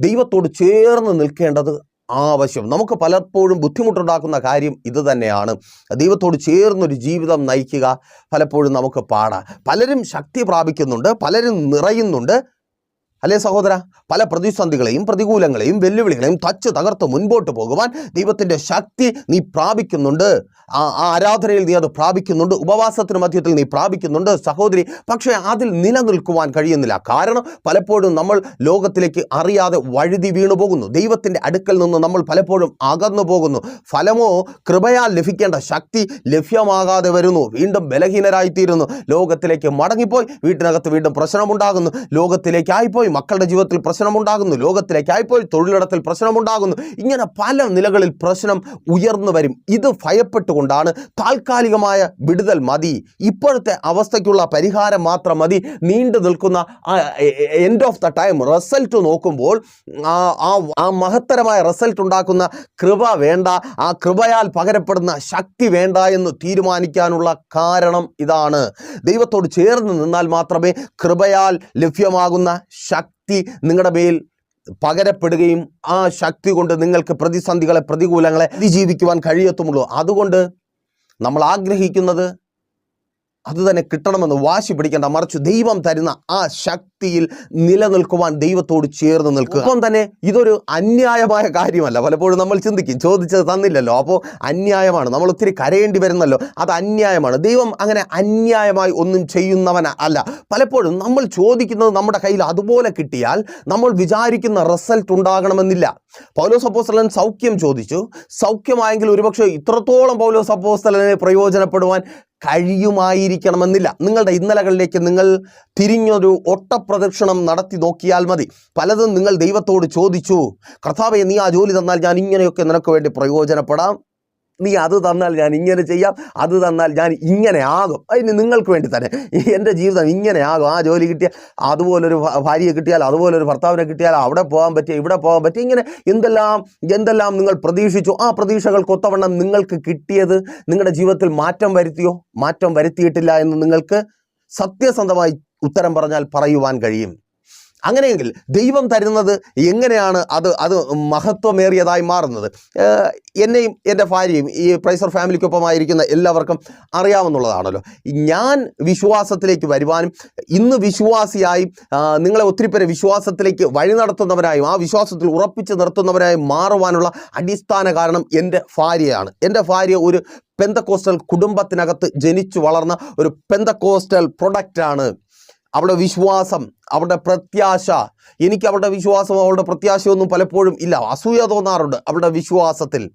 ദൈവത്തോട് ചേർന്ന് നിൽക്കേണ്ടത് ആവശ്യം. നമുക്ക് പലപ്പോഴും ബുദ്ധിമുട്ടുണ്ടാക്കുന്ന കാര്യം ഇത് തന്നെയാണ്. ദൈവത്തോട് ചേർന്നൊരു ജീവിതം നയിക്കുക പലപ്പോഴും നമുക്ക് പാടാം. പലരും ശക്തി പ്രാപിക്കുന്നുണ്ട് പലരും നിറയുന്നുണ്ട്. അല്ലേ സഹോദര? പല പ്രതിസന്ധികളെയും പ്രതികൂലങ്ങളെയും വെല്ലുവിളികളെയും തച്ച് തകർത്ത് മുൻപോട്ട് പോകുവാൻ ദൈവത്തിന്റെ ശക്തി നീ പ്രാപിക്കുന്നുണ്ട്. ആ ആരാധനയിൽ നീ അത് പ്രാപിക്കുന്നുണ്ട്. ഉപവാസത്തിന് മധ്യത്തിൽ നീ പ്രാപിക്കുന്നുണ്ട് സഹോദരി. പക്ഷേ അതിൽ നിലനിൽക്കുവാൻ കഴിയുന്നില്ല. കാരണം പലപ്പോഴും നമ്മൾ ലോകത്തിലേക്ക് അറിയാതെ വഴുതി വീണു പോകുന്നു. ദൈവത്തിന്റെ അടുക്കൽ നിന്ന് നമ്മൾ പലപ്പോഴും അകന്നു പോകുന്നു. ഫലമോ കൃപയാൽ ലഭിക്കേണ്ട ശക്തി ലഭ്യമാകാതെ വരുന്നു. വീണ്ടും ബലഹീനരായിത്തീരുന്നു. ലോകത്തിലേക്ക് മടങ്ങിപ്പോയി. വീട്ടിനകത്ത് വീണ്ടും പ്രശ്നമുണ്ടാകുന്നു. ലോകത്തിലേക്കായിപ്പോയി മക്കളുടെ ജീവിതത്തിൽ പ്രശ്നമുണ്ടാകുന്നു. ലോകത്തിലേക്കായിപ്പോയി തൊഴിലിടത്തിൽ പ്രശ്നമുണ്ടാകുന്നു. ഇങ്ങനെ പല നിലകളിൽ പ്രശ്നം ഉയർന്നു വരും. ഇത് ഭയപ്പെട്ടുകൊണ്ടാണ് താൽക്കാലികമായ വിടുതൽ മതി. ഇപ്പോഴത്തെ അവസ്ഥയ്ക്കുള്ള പരിഹാരം മാത്രം മതി. നീണ്ടു നിൽക്കുന്ന end of the time result നോക്കുമ്പോൾ ആ മഹത്തരമായ റിസൾട്ട് ഉണ്ടാക്കുന്ന കൃപ വേണ്ട. ആ കൃപയാൽ പകരപ്പെടുന്ന ശക്തി വേണ്ട എന്ന് തീരുമാനിക്കാനുള്ള കാരണം ഇതാണ്. ദൈവത്തോട് ചേർന്ന് നിന്നാൽ മാത്രമേ കൃപയാൽ ലഭ്യമാകുന്ന ശക്തി നിങ്ങളുടെ മേൽ പകരപ്പെടുകയും ആ ശക്തി കൊണ്ട് നിങ്ങൾക്ക് പ്രതിസന്ധികളെ പ്രതികൂലങ്ങളെ അതിജീവിക്കുവാൻ കഴിയത്തുമുള്ളൂ. അതുകൊണ്ട് നമ്മൾ ആഗ്രഹിക്കുന്നത് അത് തന്നെ കിട്ടണമെന്ന് വാശി പിടിക്കേണ്ട മറിച്ച് ദൈവം തരുന്ന ആ ശക്തിയിൽ നിലനിൽക്കുവാൻ ദൈവത്തോട് ചേർന്ന് നിൽക്കുക. ഒപ്പം തന്നെ ഇതൊരു അന്യായമായ കാര്യമല്ല. പലപ്പോഴും നമ്മൾ ചിന്തിക്കും ചോദിച്ചത് തന്നില്ലല്ലോ. അപ്പോൾ അന്യായമാണ്. നമ്മൾ ഒത്തിരി കരയേണ്ടി വരുന്നല്ലോ. അത് അന്യായമാണ്. ദൈവം അങ്ങനെ അന്യായമായി ഒന്നും ചെയ്യുന്നവൻ അല്ല. പലപ്പോഴും നമ്മൾ ചോദിക്കുന്നത് നമ്മുടെ കയ്യിൽ അതുപോലെ കിട്ടിയാൽ നമ്മൾ വിചാരിക്കുന്ന റിസൾട്ട് ഉണ്ടാകണമെന്നില്ല. പൗലോസ് അപ്പോസ്തലൻ സൗഖ്യം ചോദിച്ചു. സൗഖ്യമായെങ്കിൽ ഒരുപക്ഷെ ഇത്രത്തോളം പൗലോസ് അപ്പോസ്തലനെ പ്രയോജനപ്പെടുവാൻ കഴിയുമായിരിക്കണമെന്നില്ല. നിങ്ങളുടെ ഇന്നലകളിലേക്ക് നിങ്ങൾ തിരിഞ്ഞൊരു ഒട്ടപ്രദക്ഷിണം നടത്തി നോക്കിയാൽ മതി. പലതും നിങ്ങൾ ദൈവത്തോട് ചോദിച്ചു. കർത്താവെ നീ ആ ജോലി തന്നാൽ ഞാൻ ഇങ്ങനെയൊക്കെ നിനക്ക് വേണ്ടി പ്രയോജനപ്പെടാം. നീ അത് തന്നാൽ ഞാൻ ഇങ്ങനെ ചെയ്യാം അത് തന്നാൽ ഞാൻ ഇങ്ങനെ ആകും. അതിന് നിങ്ങൾക്ക് വേണ്ടി തന്നെ. എന്റെ ജീവിതം ഇങ്ങനെ ആകും. ആ ജോലി കിട്ടിയാൽ അതുപോലൊരു ഭാര്യയെ കിട്ടിയാൽ അതുപോലൊരു ഭർത്താവിനെ കിട്ടിയാൽ അവിടെ പോകാൻ പറ്റിയ ഇവിടെ പോകാൻ പറ്റിയ ഇങ്ങനെ എന്തെല്ലാം എന്തെല്ലാം നിങ്ങൾ പ്രതീക്ഷിച്ചു ആ പ്രതീക്ഷകൾക്കൊത്തവണ്ണം നിങ്ങൾക്ക് കിട്ടിയത് നിങ്ങളുടെ ജീവിതത്തിൽ മാറ്റം വരുത്തിയോ? മാറ്റം വരുത്തിയിട്ടില്ല എന്ന് നിങ്ങൾക്ക് സത്യസന്ധമായി ഉത്തരം പറഞ്ഞാൽ പറയുവാൻ കഴിയും. അങ്ങനെയെങ്കിൽ ദൈവം തരുന്നത് എങ്ങനെയാണ്? അത് അത് മഹത്വമേറിയതായി മാറുന്നത്. എന്നെയും എന്റെ ഭാര്യയും ഈ പ്രൈസർ ഫാമിലിക്കൊപ്പമായിരിക്കുന്ന എല്ലാവർക്കും അറിയാവുന്നതാണല്ലോ. ഞാൻ വിശ്വാസത്തിലേക്ക് വരുവാനും ഇന്ന് വിശ്വാസിയായി നിങ്ങളെ ഒത്തിരി പേരെ വിശ്വാസത്തിലേക്ക് വഴി നടത്തുന്നവരായും ആ വിശ്വാസത്തിൽ ഉറപ്പിച്ച് നിർത്തുന്നവരായും മാറുവാനുള്ള അടിസ്ഥാന കാരണം എന്റെ ഭാര്യയാണ്. എന്റെ ഭാര്യ ഒരു പെന്തക്കോസ്റ്റൽ കുടുംബത്തിനകത്ത് ജനിച്ചു വളർന്ന ഒരു പെന്തക്കോസ്റ്റൽ പ്രൊഡക്റ്റാണ്. അവളുടെ വിശ്വാസം അവളുടെ പ്രത്യാശ. എനിക്ക് അവളുടെ വിശ്വാസം അവളുടെ പ്രത്യാശയൊന്നും പലപ്പോഴും ഇല്ല. അസൂയ തോന്നാറുണ്ട് അവളുടെ വിശ്വാസത്തിൽ.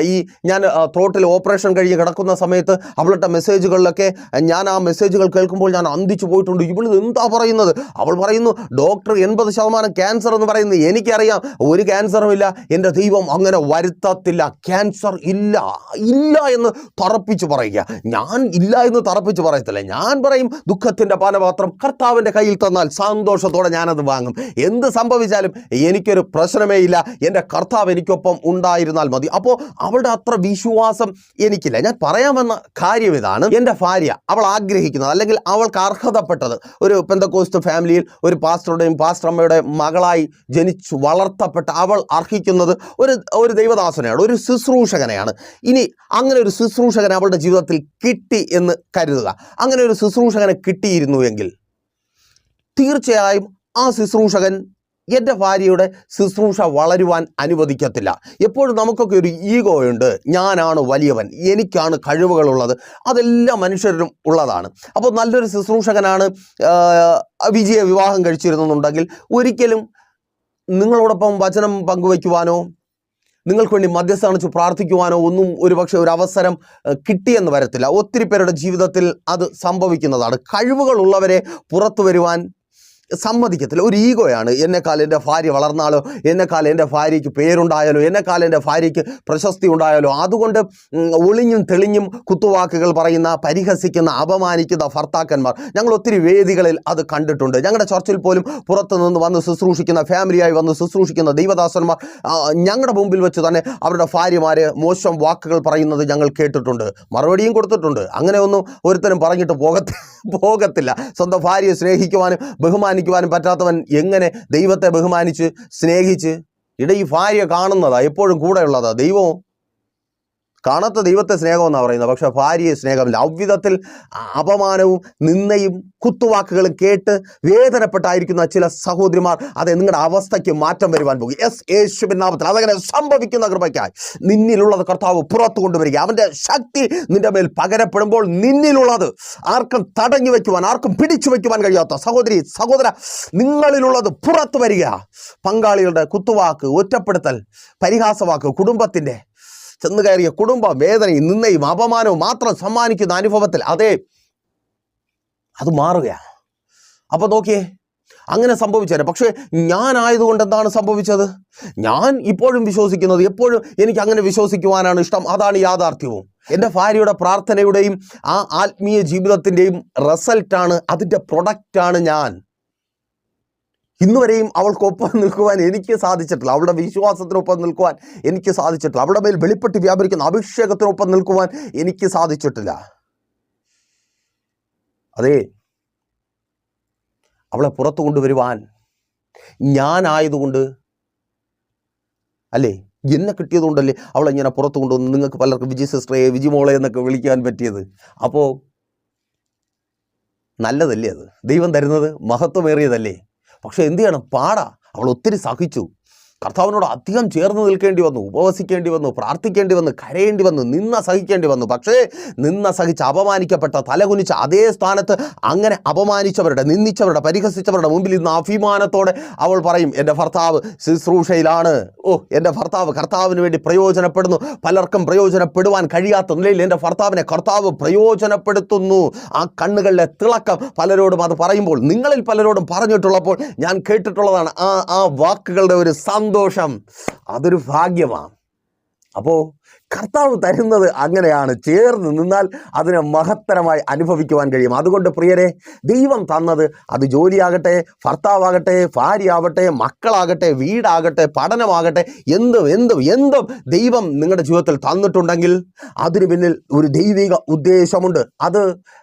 ഈ ഞാൻ ത്രോട്ടിൽ ഓപ്പറേഷൻ കഴിഞ്ഞ് കിടക്കുന്ന സമയത്ത് അവളുടെ മെസ്സേജുകളിലൊക്കെ ഞാൻ ആ മെസ്സേജുകൾ കേൾക്കുമ്പോൾ ഞാൻ അന്തിച്ചു പോയിട്ടുണ്ട്. ഇവൾ എന്താ പറയുന്നത്? അവൾ പറയുന്നു ഡോക്ടർ എൺപത് ശതമാനം ക്യാൻസർ എന്ന് പറയുന്നത് എനിക്കറിയാം ഒരു ക്യാൻസറും ഇല്ല. എന്റെ ദൈവം അങ്ങനെ വരുത്തത്തില്ല. ക്യാൻസർ ഇല്ല. ഇല്ല എന്ന് തറപ്പിച്ച് പറയുക. ഞാൻ ഇല്ല എന്ന് തറപ്പിച്ച് പറയത്തില്ല. ഞാൻ പറയും ദുഃഖത്തിന്റെ പാനപാത്രം കർത്താവിന്റെ കയ്യിൽ തന്നാൽ സന്തോഷത്തോടെ ഞാനത് വാങ്ങും. എന്ത് സംഭവിച്ചാലും എനിക്കൊരു പ്രശ്നമേ ഇല്ല. എന്റെ കർത്താവ് എനിക്കൊപ്പം ഉണ്ടായിരുന്നാൽ മതി. അപ്പോൾ അവളുടെ അത്ര വിശ്വാസം എനിക്കില്ല. ഞാൻ പറയാൻ വന്ന കാര്യം ഇതാണ്. എന്റെ ഭാര്യ അവൾ ആഗ്രഹിക്കുന്നത് അല്ലെങ്കിൽ അവൾക്ക് അർഹതപ്പെട്ടത് ഒരു പെന്തക്കോസ്റ്റ് ഫാമിലിയിൽ ഒരു പാസ്റ്ററുടെയും പാസ്റ്റർ അമ്മയുടെയും മകളായി ജനിച്ചു വളർത്തപ്പെട്ട അവൾ അർഹിക്കുന്നത് ഒരു ഒരു ദൈവദാസനെയാണ് ഒരു ശുശ്രൂഷകനെയാണ്. ഇനി അങ്ങനെ ഒരു ശുശ്രൂഷകൻ അവളുടെ ജീവിതത്തിൽ കിട്ടി എന്ന് കരുതുക. അങ്ങനെ ഒരു ശുശ്രൂഷകനെ കിട്ടിയിരുന്നു എങ്കിൽ തീർച്ചയായും ആ ശുശ്രൂഷകൻ എന്റെ ഭാര്യയുടെ ശുശ്രൂഷ വളരുവാൻ അനുവദിക്കത്തില്ല. എപ്പോഴും നമുക്കൊക്കെ ഒരു ഈഗോ ഉണ്ട്. ഞാനാണ് വലിയവൻ. എനിക്കാണ് കഴിവുകളുള്ളത്. അതെല്ലാ മനുഷ്യരിലും ഉള്ളതാണ്. അപ്പോൾ നല്ലൊരു ശുശ്രൂഷകനാണ് വിജയ വിവാഹം കഴിച്ചിരുന്നുണ്ടെങ്കിൽ ഒരിക്കലും നിങ്ങളോടൊപ്പം വചനം പങ്കുവയ്ക്കുവാനോ നിങ്ങൾക്ക് വേണ്ടി മധ്യസ്ഥ അണിച്ച് പ്രാർത്ഥിക്കുവാനോ ഒന്നും ഒരുപക്ഷെ ഒരു അവസരം കിട്ടിയെന്ന് വരത്തില്ല. ഒത്തിരി പേരുടെ ജീവിതത്തിൽ അത് സംഭവിക്കുന്നതാണ്. കഴിവുകളുള്ളവരെ പുറത്തു വരുവാൻ സമ്മതിക്കത്തില്ല. ഒരു ഈഗോയാണ്. എന്നെക്കാൾ എന്റെ ഭാര്യ വളർന്നാലോ എന്നെക്കാൾ എന്റെ ഭാര്യയ്ക്ക് പേരുണ്ടായാലോ എന്നെക്കാൾ എന്റെ ഭാര്യയ്ക്ക് പ്രശസ്തി ഉണ്ടായാലോ അതുകൊണ്ട് ഒളിഞ്ഞും തെളിഞ്ഞും കുത്തുവാക്കുകൾ പറയുന്ന പരിഹസിക്കുന്ന അപമാനിക്കുന്ന ഭർത്താക്കന്മാർ. ഞങ്ങൾ ഒത്തിരി വേദികളിൽ അത് കണ്ടിട്ടുണ്ട്. ഞങ്ങളുടെ ചർച്ചിൽ പോലും പുറത്തു നിന്ന് വന്ന് ശുശ്രൂഷിക്കുന്ന ഫാമിലിയായി വന്ന് ശുശ്രൂഷിക്കുന്ന ദൈവദാസന്മാർ ഞങ്ങളുടെ മുമ്പിൽ വെച്ച് തന്നെ അവരുടെ ഭാര്യമാരെ മോശം വാക്കുകൾ പറയുന്നത് ഞങ്ങൾ കേട്ടിട്ടുണ്ട്. മറുപടിയും കൊടുത്തിട്ടുണ്ട്. അങ്ങനെയൊന്നും ഒരുത്തരും പറഞ്ഞിട്ട് പോകത്തി പോകത്തില്ല. സ്വന്തം ഭാര്യയെ സ്നേഹിക്കുവാനും ബഹുമാനിക്കുവാനും പറ്റാത്തവൻ എങ്ങനെ ദൈവത്തെ ബഹുമാനിച്ച് സ്നേഹിച്ച് ഇട ഈ ഭാര്യ കാണുന്നതാ എപ്പോഴും കൂടെയുള്ളതാ. ദൈവവും കാണാത്ത ദൈവത്തെ സ്നേഹമെന്നാണ് പറയുന്നത്. പക്ഷെ ഭാര്യയെ സ്നേഹമില്ല അவ்விധത്തിൽ അപമാനവും നിന്നയും കുത്തുവാക്കുകളും കേട്ട് വേദനപ്പെട്ടായിരിക്കുന്ന ചില സഹോദരിമാർ അത് നിങ്ങളുടെ അവസ്ഥയ്ക്ക് മാറ്റം വരുവാൻ പോകും. എസ് യേശുവിൻ നാമത്തിൽ അതങ്ങനെ സംഭവിക്കുന്ന കൃപയ്ക്കായി. നിന്നിലുള്ളത് കർത്താവ് പുറത്തു കൊണ്ടുവരിക. അവന്റെ ശക്തി നിന്റെ മേൽ പകരപ്പെടുമ്പോൾ നിന്നിലുള്ളത് ആർക്കും തടഞ്ഞു വയ്ക്കുവാൻ ആർക്കും പിടിച്ചു വയ്ക്കുവാൻ കഴിയാത്ത സഹോദരി സഹോദര നിങ്ങളിലുള്ളത് പുറത്തു വരിക. പങ്കാളികളുടെ കുത്തുവാക്ക് ഒറ്റപ്പെടുത്തൽ പരിഹാസവാക്ക് കുടുംബത്തിന്റെ ചെന്ന് കയറിയ കുടുംബ വേദനയും നിന്നയും അപമാനവും മാത്രം സമ്മാനിക്കുന്ന അനുഭവത്തിൽ അതെ അത് മാറുകയാണ്. അപ്പോൾ നോക്കിയേ അങ്ങനെ സംഭവിച്ചേനെ. പക്ഷേ ഞാനായതുകൊണ്ട് എന്താണ് സംഭവിച്ചത്? ഞാൻ ഇപ്പോഴും വിശ്വസിക്കുന്നത് എപ്പോഴും എനിക്ക് അങ്ങനെ വിശ്വസിക്കുവാനാണ് ഇഷ്ടം. അതാണ് യാഥാർത്ഥ്യവും. എന്റെ ഭാര്യയുടെ പ്രാർത്ഥനയുടെയും ആ ആത്മീയ ജീവിതത്തിന്റെയും റിസൾട്ടാണ് അതിന്റെ പ്രൊഡക്റ്റാണ് ഞാൻ. ഇന്നുവരെയും അവൾക്കൊപ്പം നിൽക്കുവാൻ എനിക്ക് സാധിച്ചിട്ടില്ല. അവളുടെ വിശ്വാസത്തിനൊപ്പം നിൽക്കുവാൻ എനിക്ക് സാധിച്ചിട്ടില്ല. അവളുടെ മേൽ വെളിപ്പെട്ട് വ്യാപരിക്കുന്ന അഭിഷേകത്തിനൊപ്പം നിൽക്കുവാൻ എനിക്ക് സാധിച്ചിട്ടില്ല. അതെ അവളെ പുറത്തു കൊണ്ടുവരുവാൻ ഞാനായതുകൊണ്ട് അല്ലേ? എന്നെ കിട്ടിയതുകൊണ്ടല്ലേ അവളെ ഇങ്ങനെ പുറത്തു കൊണ്ടുവന്ന് നിങ്ങൾക്ക് പലർക്കും വിജി സിസ്റ്ററെ വിജി മോളെ എന്നൊക്കെ വിളിക്കാൻ പറ്റിയത്. അപ്പോൾ നല്ലതല്ലേ അത്? ദൈവം തരുന്നത് മഹത്വമേറിയതല്ലേ? പക്ഷെ എന്ത് ചെയ്യണം? പാടാ. അവൾ ഒത്തിരി സഹിച്ചു. കർത്താവിനോട് അധികം ചേർന്ന് നിൽക്കേണ്ടി വന്നു ഉപവസിക്കേണ്ടി വന്നു പ്രാർത്ഥിക്കേണ്ടി വന്നു കരയേണ്ടി വന്നു നിന്ന സഹിക്കേണ്ടി വന്നു. പക്ഷേ നിന്ന സഹിച്ച് അപമാനിക്കപ്പെട്ട തലകുനിച്ച അതേ സ്ഥാനത്ത് അങ്ങനെ അപമാനിച്ചവരുടെ നിന്ദിച്ചവരുടെ പരിഹസിച്ചവരുടെ മുമ്പിൽ ഇന്ന് അഭിമാനത്തോടെ അവൾ പറയും എന്റെ ഭർത്താവ് ശുശ്രൂഷയിലാണ്. ഓ എന്റെ ഭർത്താവ് കർത്താവിന് വേണ്ടി പ്രയോജനപ്പെടുന്നു. പലർക്കും പ്രയോജനപ്പെടുവാൻ കഴിയാത്ത നിലയിൽ എന്റെ ഭർത്താവിനെ കർത്താവ് പ്രയോജനപ്പെടുത്തുന്നു. ആ കണ്ണുകളിലെ തിളക്കം പലരോടും അത് പറയുമ്പോൾ നിങ്ങളിൽ പലരോടും പറഞ്ഞിട്ടുള്ളപ്പോൾ ഞാൻ കേട്ടിട്ടുള്ളതാണ് ആ ആ വാക്കുകളുടെ ഒരു സന്തോഷം. അതൊരു ഭാഗ്യമാണ്. അപ്പോൾ കർത്താവ് തരുന്നത് അങ്ങനെയാണ്. ചേർന്ന് നിന്നാൽ അതിനെ മഹത്തരമായി അനുഭവിക്കുവാൻ കഴിയും. അതുകൊണ്ട് പ്രിയരെ ദൈവം തന്നത് അത് ജോലിയാകട്ടെ ഭർത്താവാകട്ടെ ഭാര്യയാവട്ടെ മക്കളാകട്ടെ വീടാകട്ടെ പഠനമാകട്ടെ എന്തും എന്തും എന്തും ദൈവം നിങ്ങളുടെ ജീവിതത്തിൽ തന്നിട്ടുണ്ടെങ്കിൽ അതിന് പിന്നിൽ ഒരു ദൈവിക ഉദ്ദേശമുണ്ട്. അത്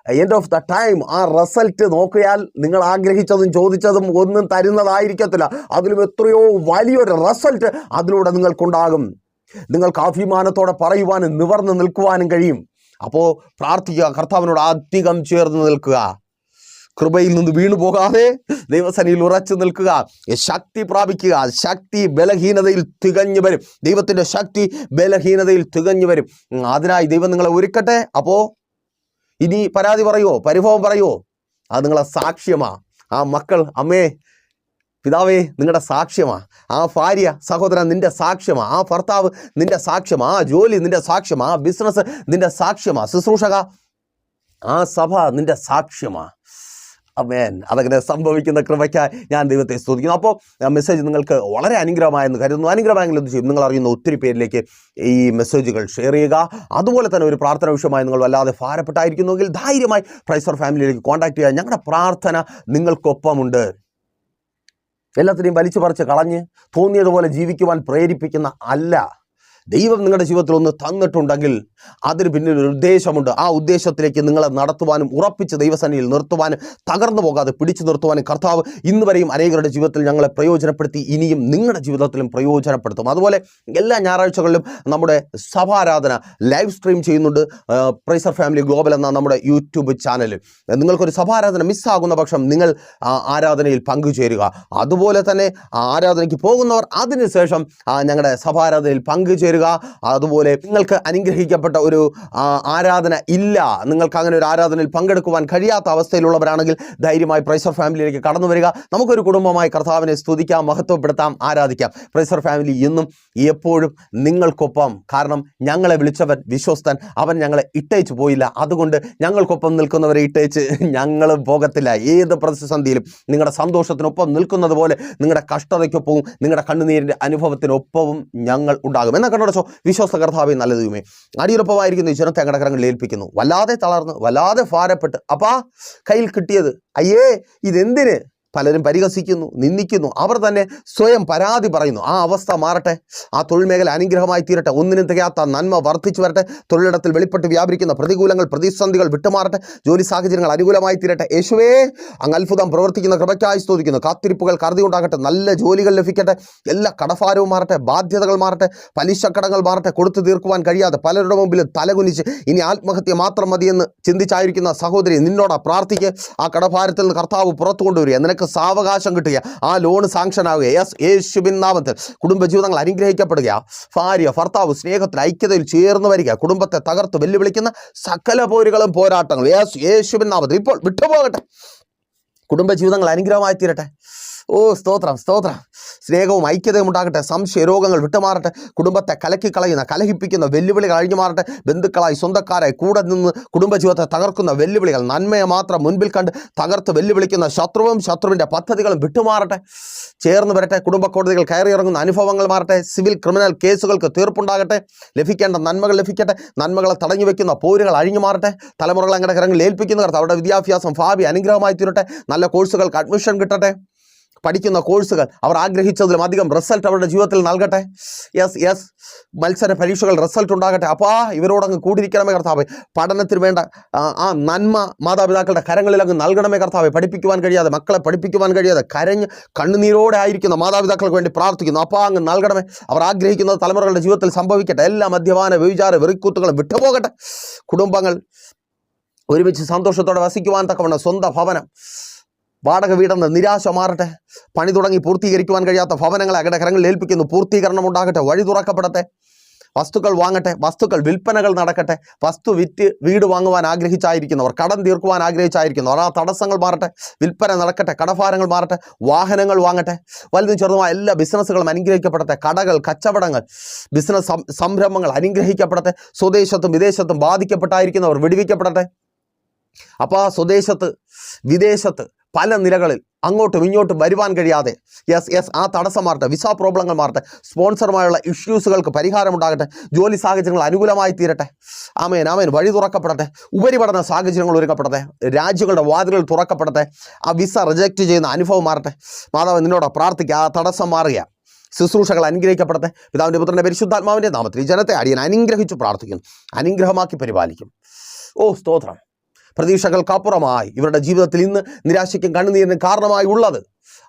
എൻഡ് ഓഫ് ദ ടൈം ആ റിസൾട്ട് നോക്കിയാൽ നിങ്ങൾ ആഗ്രഹിച്ചതും ചോദിച്ചതും ഒന്നും തരുന്നതായിരിക്കത്തില്ല. അതിലും എത്രയോ വലിയൊരു റിസൾട്ട് അതിലൂടെ നിങ്ങൾക്കുണ്ടാകും. നിങ്ങൾക്ക് അഭിമാനത്തോടെ പറയുവാനും നിവർന്ന് നിൽക്കുവാനും കഴിയും. അപ്പോൾ പ്രാർത്ഥിക്കുക കർത്താവിനോട് അധികം ചേർന്ന് നിൽക്കുക. കൃപയിൽ നിന്ന് വീണു പോകാതെ ദൈവസനയിൽ ഉറച്ചു നിൽക്കുക. ശക്തി പ്രാപിക്കുക. ശക്തി ബലഹീനതയിൽ തികഞ്ഞു വരും. ദൈവത്തിന്റെ ശക്തി ബലഹീനതയിൽ തികഞ്ഞു വരും. അതിനായി ദൈവം നിങ്ങളെ ഒരുക്കട്ടെ. അപ്പോൾ ഇനി പരാതി പറയുമോ പരിഭവം പറയുമോ അത് നിങ്ങളെ സാക്ഷ്യമാ. ആ മക്കൾ അമ്മേ പിതാവേ നിങ്ങളുടെ സാക്ഷ്യമാ. ആ ഭാര്യ സഹോദരൻ നിന്റെ സാക്ഷ്യമാ. ആ ഭർത്താവ് നിന്റെ സാക്ഷ്യമാണ് ആ ജോലി നിന്റെ സാക്ഷ്യമാണ് ആ ബിസിനസ് നിന്റെ സാക്ഷ്യമാ. ശുശ്രൂഷക ആ സഭ നിന്റെ സാക്ഷ്യമാ. അമേൻ അതങ്ങനെ സംഭവിക്കുന്ന കൃപയ്ക്കായി ഞാൻ ദൈവത്തെ സ്തുതിക്കുന്നു. അപ്പോൾ മെസ്സേജ് നിങ്ങൾക്ക് വളരെ അനുഗ്രഹമായെന്ന് കരുതുന്നു. അനുഗ്രഹമായെങ്കിൽ എന്ത് ചെയ്യും നിങ്ങൾ അറിയുന്ന ഒത്തിരി പേരിലേക്ക് ഈ മെസ്സേജുകൾ ഷെയർ ചെയ്യുക. അതുപോലെ തന്നെ ഒരു പ്രാർത്ഥന വിഷയമായി നിങ്ങൾ വല്ലാതെ ഭാരപ്പെട്ടായിരിക്കുന്നുവെങ്കിൽ ധൈര്യമായി പ്രൈസർ ഫാമിലിയിലേക്ക് കോൺടാക്ട് ചെയ്യുക. ഞങ്ങളുടെ പ്രാർത്ഥന നിങ്ങൾക്കൊപ്പമുണ്ട്. എല്ലാത്തിനെയും വലിച്ചു പറിച്ച് കളഞ്ഞ് തോന്നിയതുപോലെ ജീവിക്കുവാൻ പ്രേരിപ്പിക്കുന്ന അല്ല. ദൈവം നിങ്ങളുടെ ജീവിതത്തിൽ ഒന്ന് തന്നിട്ടുണ്ടെങ്കിൽ അതിന് പിന്നിൽ ഒരു ഉദ്ദേശമുണ്ട്. ആ ഉദ്ദേശത്തിലേക്ക് നിങ്ങളെ നടത്തുവാനും ഉറപ്പിച്ച് ദൈവസന്നിയിൽ നിർത്തുവാനും തകർന്നു പോകാതെ പിടിച്ചു നിർത്തുവാനും കർത്താവ് ഇന്ന് വരെയും അനേകരുടെ ജീവിതത്തിൽ ഞങ്ങളെ പ്രയോജനപ്പെടുത്തി ഇനിയും നിങ്ങളുടെ ജീവിതത്തിലും പ്രയോജനപ്പെടുത്തും. അതുപോലെ എല്ലാ ഞായറാഴ്ചകളിലും നമ്മുടെ സഭാരാധന ലൈവ് സ്ട്രീം ചെയ്യുന്നുണ്ട് പ്രൈസർ ഫാമിലി ഗ്ലോബൽ എന്ന നമ്മുടെ യൂട്യൂബ് ചാനൽ. നിങ്ങൾക്കൊരു സഭാരാധന മിസ്സാകുന്ന പക്ഷം നിങ്ങൾ ആരാധനയിൽ പങ്കുചേരുക. അതുപോലെ തന്നെ ആരാധനയ്ക്ക് പോകുന്നവർ അതിനുശേഷം ഞങ്ങളുടെ സഭാരാധനയിൽ പങ്കുചേരുക. അതുപോലെ നിങ്ങൾക്ക് അനുഗ്രഹിക്കപ്പെട്ട ഒരു ആരാധന ഇല്ല. നിങ്ങൾക്ക് അങ്ങനെ ഒരു ആരാധനയിൽ പങ്കെടുക്കുവാൻ കഴിയാത്ത അവസ്ഥയിലുള്ളവരാണെങ്കിൽ ധൈര്യമായി പ്രൈസർ ഫാമിലിയിലേക്ക് കടന്നു വരിക. നമുക്കൊരു കുടുംബമായി കർത്താവിനെ സ്തുതിക്കാം മഹത്വപ്പെടുത്താം ആരാധിക്കാം. പ്രൈസർ ഫാമിലി എന്നും എപ്പോഴും നിങ്ങൾക്കൊപ്പം. കാരണം ഞങ്ങളെ വിളിച്ചവൻ വിശ്വസ്തൻ. അവൻ ഞങ്ങളെ ഇട്ടയച്ചു പോയില്ല. അതുകൊണ്ട് ഞങ്ങൾക്കൊപ്പം നിൽക്കുന്നവരെ ഇട്ടയച്ച് ഞങ്ങളും പോകത്തില്ല. ഏത് പ്രതിസന്ധിയിലും നിങ്ങളുടെ സന്തോഷത്തിനൊപ്പം നിൽക്കുന്നത് പോലെ നിങ്ങളുടെ കഷ്ടതയ്ക്കൊപ്പവും നിങ്ങളുടെ കണ്ണുനീരിന്റെ അനുഭവത്തിനൊപ്പവും ഞങ്ങൾ ഉണ്ടാകും. എന്നാ കണ്ടോ വിശ്വാസ കർത്താവെ നല്ലതുമേ ദൈവമേ. അടിയുറപ്പമായിരിക്കുന്ന ഈശ്വരൻ തെങ്ങടക്കരങ്ങളിൽ ഏൽപ്പിക്കുന്നു. വല്ലാതെ തളർന്ന് വല്ലാതെ ഭാരപ്പെട്ട്. അപ്പാ കയ്യിൽ കിട്ടിയത്. അയ്യേ ഇതെന്തിന്? പലരും പരിഹസിക്കുന്നു നിന്ദിക്കുന്നു. അവർ തന്നെ സ്വയം പരാതി പറയുന്നു ആ അവസ്ഥ മാറട്ടെ ആ തൊഴിൽ മേഖല അനുഗ്രഹമായി തീരട്ടെ ഒന്നിനും തികയാത്ത നന്മ വർദ്ധിച്ചു വരട്ടെ തൊഴിലിടത്തിൽ വെളിപ്പെട്ട് വ്യാപരിക്കുന്ന പ്രതികൂലങ്ങൾ പ്രതിസന്ധികൾ വിട്ടുമാറട്ടെ ജോലി സാഹചര്യങ്ങൾ അനുകൂലമായി തീരട്ടെ. യേശുവേ അങ്ങ് അത്ഭുതം പ്രവർത്തിക്കുന്ന കൃപയ്ക്കായി സ്തോതിക്കുന്നു. കാത്തിരിപ്പുകൾ കരുതി ഉണ്ടാകട്ടെ നല്ല ജോലികൾ ലഭിക്കട്ടെ എല്ലാ കടഭാരവും മാറട്ടെ ബാധ്യതകൾ മാറട്ടെ പലിശക്കടങ്ങൾ മാറട്ടെ കൊടുത്തു തീർക്കുവാൻ കഴിയാതെ പലരുടെ മുമ്പിൽ തലകുനിച്ച് ഇനി ആത്മഹത്യ മാത്രം മതിയെന്ന് ചിന്തിച്ചായിരിക്കുന്ന സഹോദരി നിന്നോടാ പ്രാർത്ഥിക്ക്. ആ കടഭാരത്തിൽ നിന്ന് കർത്താവ് പുറത്തു കൊണ്ടുവരിക. നിനക്ക് സാവകാശം കിട്ടുക. ആ ലോൺ സാങ്ഷൻ ആവുക യെസ് യേശുബിൻ നാമത്തിൽ കുടുംബജീവിതങ്ങൾ അനുഗ്രഹിക്കപ്പെടുക ഭാര്യ ഭർത്താവ് സ്നേഹത്തിൽ ഐക്യതയിൽ ചേർന്ന് വരിക. കുടുംബത്തെ തകർത്ത് വെല്ലുവിളിക്കുന്ന സകല പോരുകളും പോരാട്ടങ്ങളും. യേശു യേശുബിൻ നാമത്തിൽ ഇപ്പോൾ വിട്ടുപോകട്ടെ. കുടുംബജീവിതങ്ങൾ അനുഗ്രഹമായി തീരട്ടെ. ഓ സ്തോത്രം സ്തോത്രം. സ്നേഹവും ഐക്യതയും ഉണ്ടാകട്ടെ. സംശയ രോഗങ്ങൾ വിട്ടുമാറട്ടെ. കുടുംബത്തെ കലക്കി കലക്കിക്കളയുന്ന കലഹിപ്പിക്കുന്ന വെല്ലുവിളികൾ അഴിഞ്ഞു മാറട്ടെ ബന്ധുക്കളായി സ്വന്തക്കാരായി കൂടെ നിന്ന് കുടുംബജീവിതത്തെ തകർക്കുന്ന വെല്ലുവിളികൾ നന്മയെ മാത്രം മുൻപിൽ കണ്ട് തകർത്ത് വെല്ലുവിളിക്കുന്ന ശത്രുവും ശത്രുവിന്റെ പദ്ധതികളും വിട്ടുമാറട്ടെ. ചേർന്ന് വരട്ടെ. കുടുംബ കോടതികൾ കയറിയിറങ്ങുന്ന അനുഭവങ്ങൾ മാറട്ടെ. സിവിൽ ക്രിമിനൽ കേസുകൾക്ക് തീർപ്പുണ്ടാകട്ടെ. ലഭിക്കേണ്ട നന്മകൾ ലഭിക്കട്ടെ. നന്മകളെ തടഞ്ഞു വെക്കുന്ന പോരുകൾ അഴിഞ്ഞു മാറട്ടെ തലമുറകൾ അങ്ങനെ കരങ്ങളിൽ ഏൽപ്പിക്കുന്നവർ അവരുടെ വിദ്യാഭ്യാസം ഭാവി അനുഗ്രഹമായി തീരട്ടെ. നല്ല കോഴ്സുകൾക്ക് അഡ്മിഷൻ കിട്ടട്ടെ. പഠിക്കുന്ന കോഴ്സുകൾ അവർ ആഗ്രഹിച്ചതിലും അധികം റിസൾട്ട് അവരുടെ ജീവിതത്തിൽ നൽകട്ടെ. യെസ് യെസ് മത്സര പരീക്ഷകൾ റിസൾട്ട് ഉണ്ടാകട്ടെ. അപ്പാ ഇവരോടങ്ങ് കൂടിയിരിക്കണമേ കർത്താവെ. പഠനത്തിന് വേണ്ട ആ, നന്മ മാതാപിതാക്കളുടെ കരങ്ങളിൽ അങ്ങ് നൽകണമേ കർത്താവെ. പഠിപ്പിക്കുവാൻ കഴിയാതെ മക്കളെ പഠിപ്പിക്കുവാൻ കഴിയാതെ കരഞ്ഞ് കണ്ണുനീരോടെ ആയിരിക്കുന്ന മാതാപിതാക്കൾക്ക് വേണ്ടി പ്രാർത്ഥിക്കുന്നു. അപ്പോൾ അങ്ങ് നൽകണമേ. അവർ ആഗ്രഹിക്കുന്നത് തലമുറകളുടെ ജീവിതത്തിൽ സംഭവിക്കട്ടെ. എല്ലാ മദ്യപാന വ്യഭിചാര വെറിക്കൂത്തുകളും വിട്ടുപോകട്ടെ. കുടുംബങ്ങൾ ഒരുമിച്ച് സന്തോഷത്തോടെ വസിക്കുവാൻ തക്കവണ്ണം സ്വന്തം ഭവനം വാടക വീടെന്ന് നിരാശ മാറട്ടെ. പണി തുടങ്ങി പൂർത്തീകരിക്കുവാൻ കഴിയാത്ത ഭവനങ്ങളെ അകടെ കരങ്ങളിൽ ഏൽപ്പിക്കുന്നു. പൂർത്തീകരണം ഉണ്ടാകട്ടെ വഴി തുറക്കപ്പെടട്ടെ. വസ്തുക്കൾ വാങ്ങട്ടെ വസ്തുക്കൾ വിൽപ്പനകൾ നടക്കട്ടെ. വസ്തു വിറ്റ് വീട് വാങ്ങുവാൻ ആഗ്രഹിച്ചായിരിക്കുന്നവർ കടം തീർക്കുവാൻ ആഗ്രഹിച്ചായിരിക്കുന്നവർ ആ തടസ്സങ്ങൾ മാറട്ടെ. വിൽപ്പന നടക്കട്ടെ കടഭാരങ്ങൾ മാറട്ടെ വാഹനങ്ങൾ വാങ്ങട്ടെ. വലുതും ചെറുതുമായ എല്ലാ ബിസിനസ്സുകളും അനുഗ്രഹിക്കപ്പെടട്ടെ. കടകൾ കച്ചവടങ്ങൾ ബിസിനസ് സംരംഭങ്ങൾ അനുഗ്രഹിക്കപ്പെടട്ടെ. സ്വദേശത്തും വിദേശത്തും ബാധിക്കപ്പെട്ടായിരിക്കുന്നവർ വിടുവിക്കപ്പെടട്ടെ. അപ്പോൾ ആ സ്വദേശത്ത് വിദേശത്ത് പല നിലകളിൽ അങ്ങോട്ടും ഇങ്ങോട്ടും വരുവാൻ കഴിയാതെ യെസ് യെസ് ആ തടസ്സം മാറട്ടെ വിസ പ്രോബ്ലങ്ങൾ മാറട്ടെ സ്പോൺസറുമായുള്ള ഇഷ്യൂസുകൾക്ക് പരിഹാരം ഉണ്ടാകട്ടെ ജോലി സാഹചര്യങ്ങൾ അനുകൂലമായി തീരട്ടെ. ആമേൻ ആമേൻ. വഴി തുറക്കപ്പെടട്ടെ ഉപരിപഠന സാഹചര്യങ്ങൾ ഒരുക്കപ്പെടട്ടെ രാജ്യങ്ങളുടെ വാതിലുകൾ തുറക്കപ്പെടട്ടെ ആ വിസ റിജക്റ്റ് ചെയ്യുന്ന അനുഭവം മാറട്ടെ. മാതാവ് നിന്നോട് പ്രാർത്ഥിക്കുക ആ തടസ്സം മാറുക. ശുശ്രൂഷകൾ അനുഗ്രഹിക്കപ്പെടട്ടെ. പിതാവിന്റെ പുത്രന്റെ പരിശുദ്ധാത്മാവിന്റെ നാമത്തിൽ ജനത്തെ അടിയൻ അനുഗ്രഹിച്ചു പ്രാർത്ഥിക്കുന്നു. അനുഗ്രഹമാക്കി പരിപാലിക്കും. ഓ സ്തോത്രം. പ്രതീക്ഷകൾക്കപ്പുറമായി. ഇവരുടെ ജീവിതത്തിൽ ഇന്ന് നിരാശയ്ക്കും കണ്ണുനീരിനും കാരണമായി ഉള്ളത്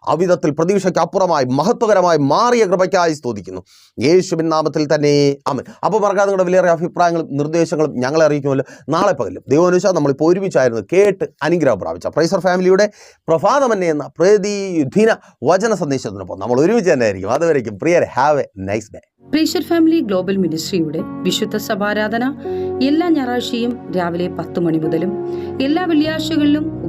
അവിധത്തിൽ പ്രതീക്ഷയ്ക്ക് അപ്പുറമായി മഹത്വകരമായി മാറിയ കൃപയ്ക്കായി സ്തുതിക്കുന്നു. യേശുവിൻ നാമത്തിൽ തന്നെ അമൻ അപ്പോൾ പറഞ്ഞാൽ നിങ്ങളുടെ വിലയേറെ അഭിപ്രായങ്ങളും നിർദ്ദേശങ്ങളും ഞങ്ങളെ അറിയിക്കുമല്ലോ. നാളെ പകലും ദൈവാനുശാ നമ്മളിപ്പോൾ ഒരുമിച്ചായിരുന്നു കേട്ട് അനുഗ്രഹം പ്രാപിച്ച. പ്രൈസർ ഫാമിലിയുടെ പ്രഭാതമന്നെ എന്ന പ്രതിദിന വചന സന്ദേശത്തിനൊപ്പം നമ്മൾ ഒരുമിച്ച് തന്നെ ആയിരിക്കും. അതുവരേക്കും പ്രിയർ ഹാവ് എ നൈസ് ഡേ പ്രീഷർ ഫാമിലി ഗ്ലോബൽ മിനിസ്ട്രിയുടെ വിശുദ്ധ സഭാരാധന എല്ലാ ഞായറാഴ്ചയും രാവിലെ പത്ത് മണി മുതലും എല്ലാ വെള്ളിയാഴ്ചകളിലും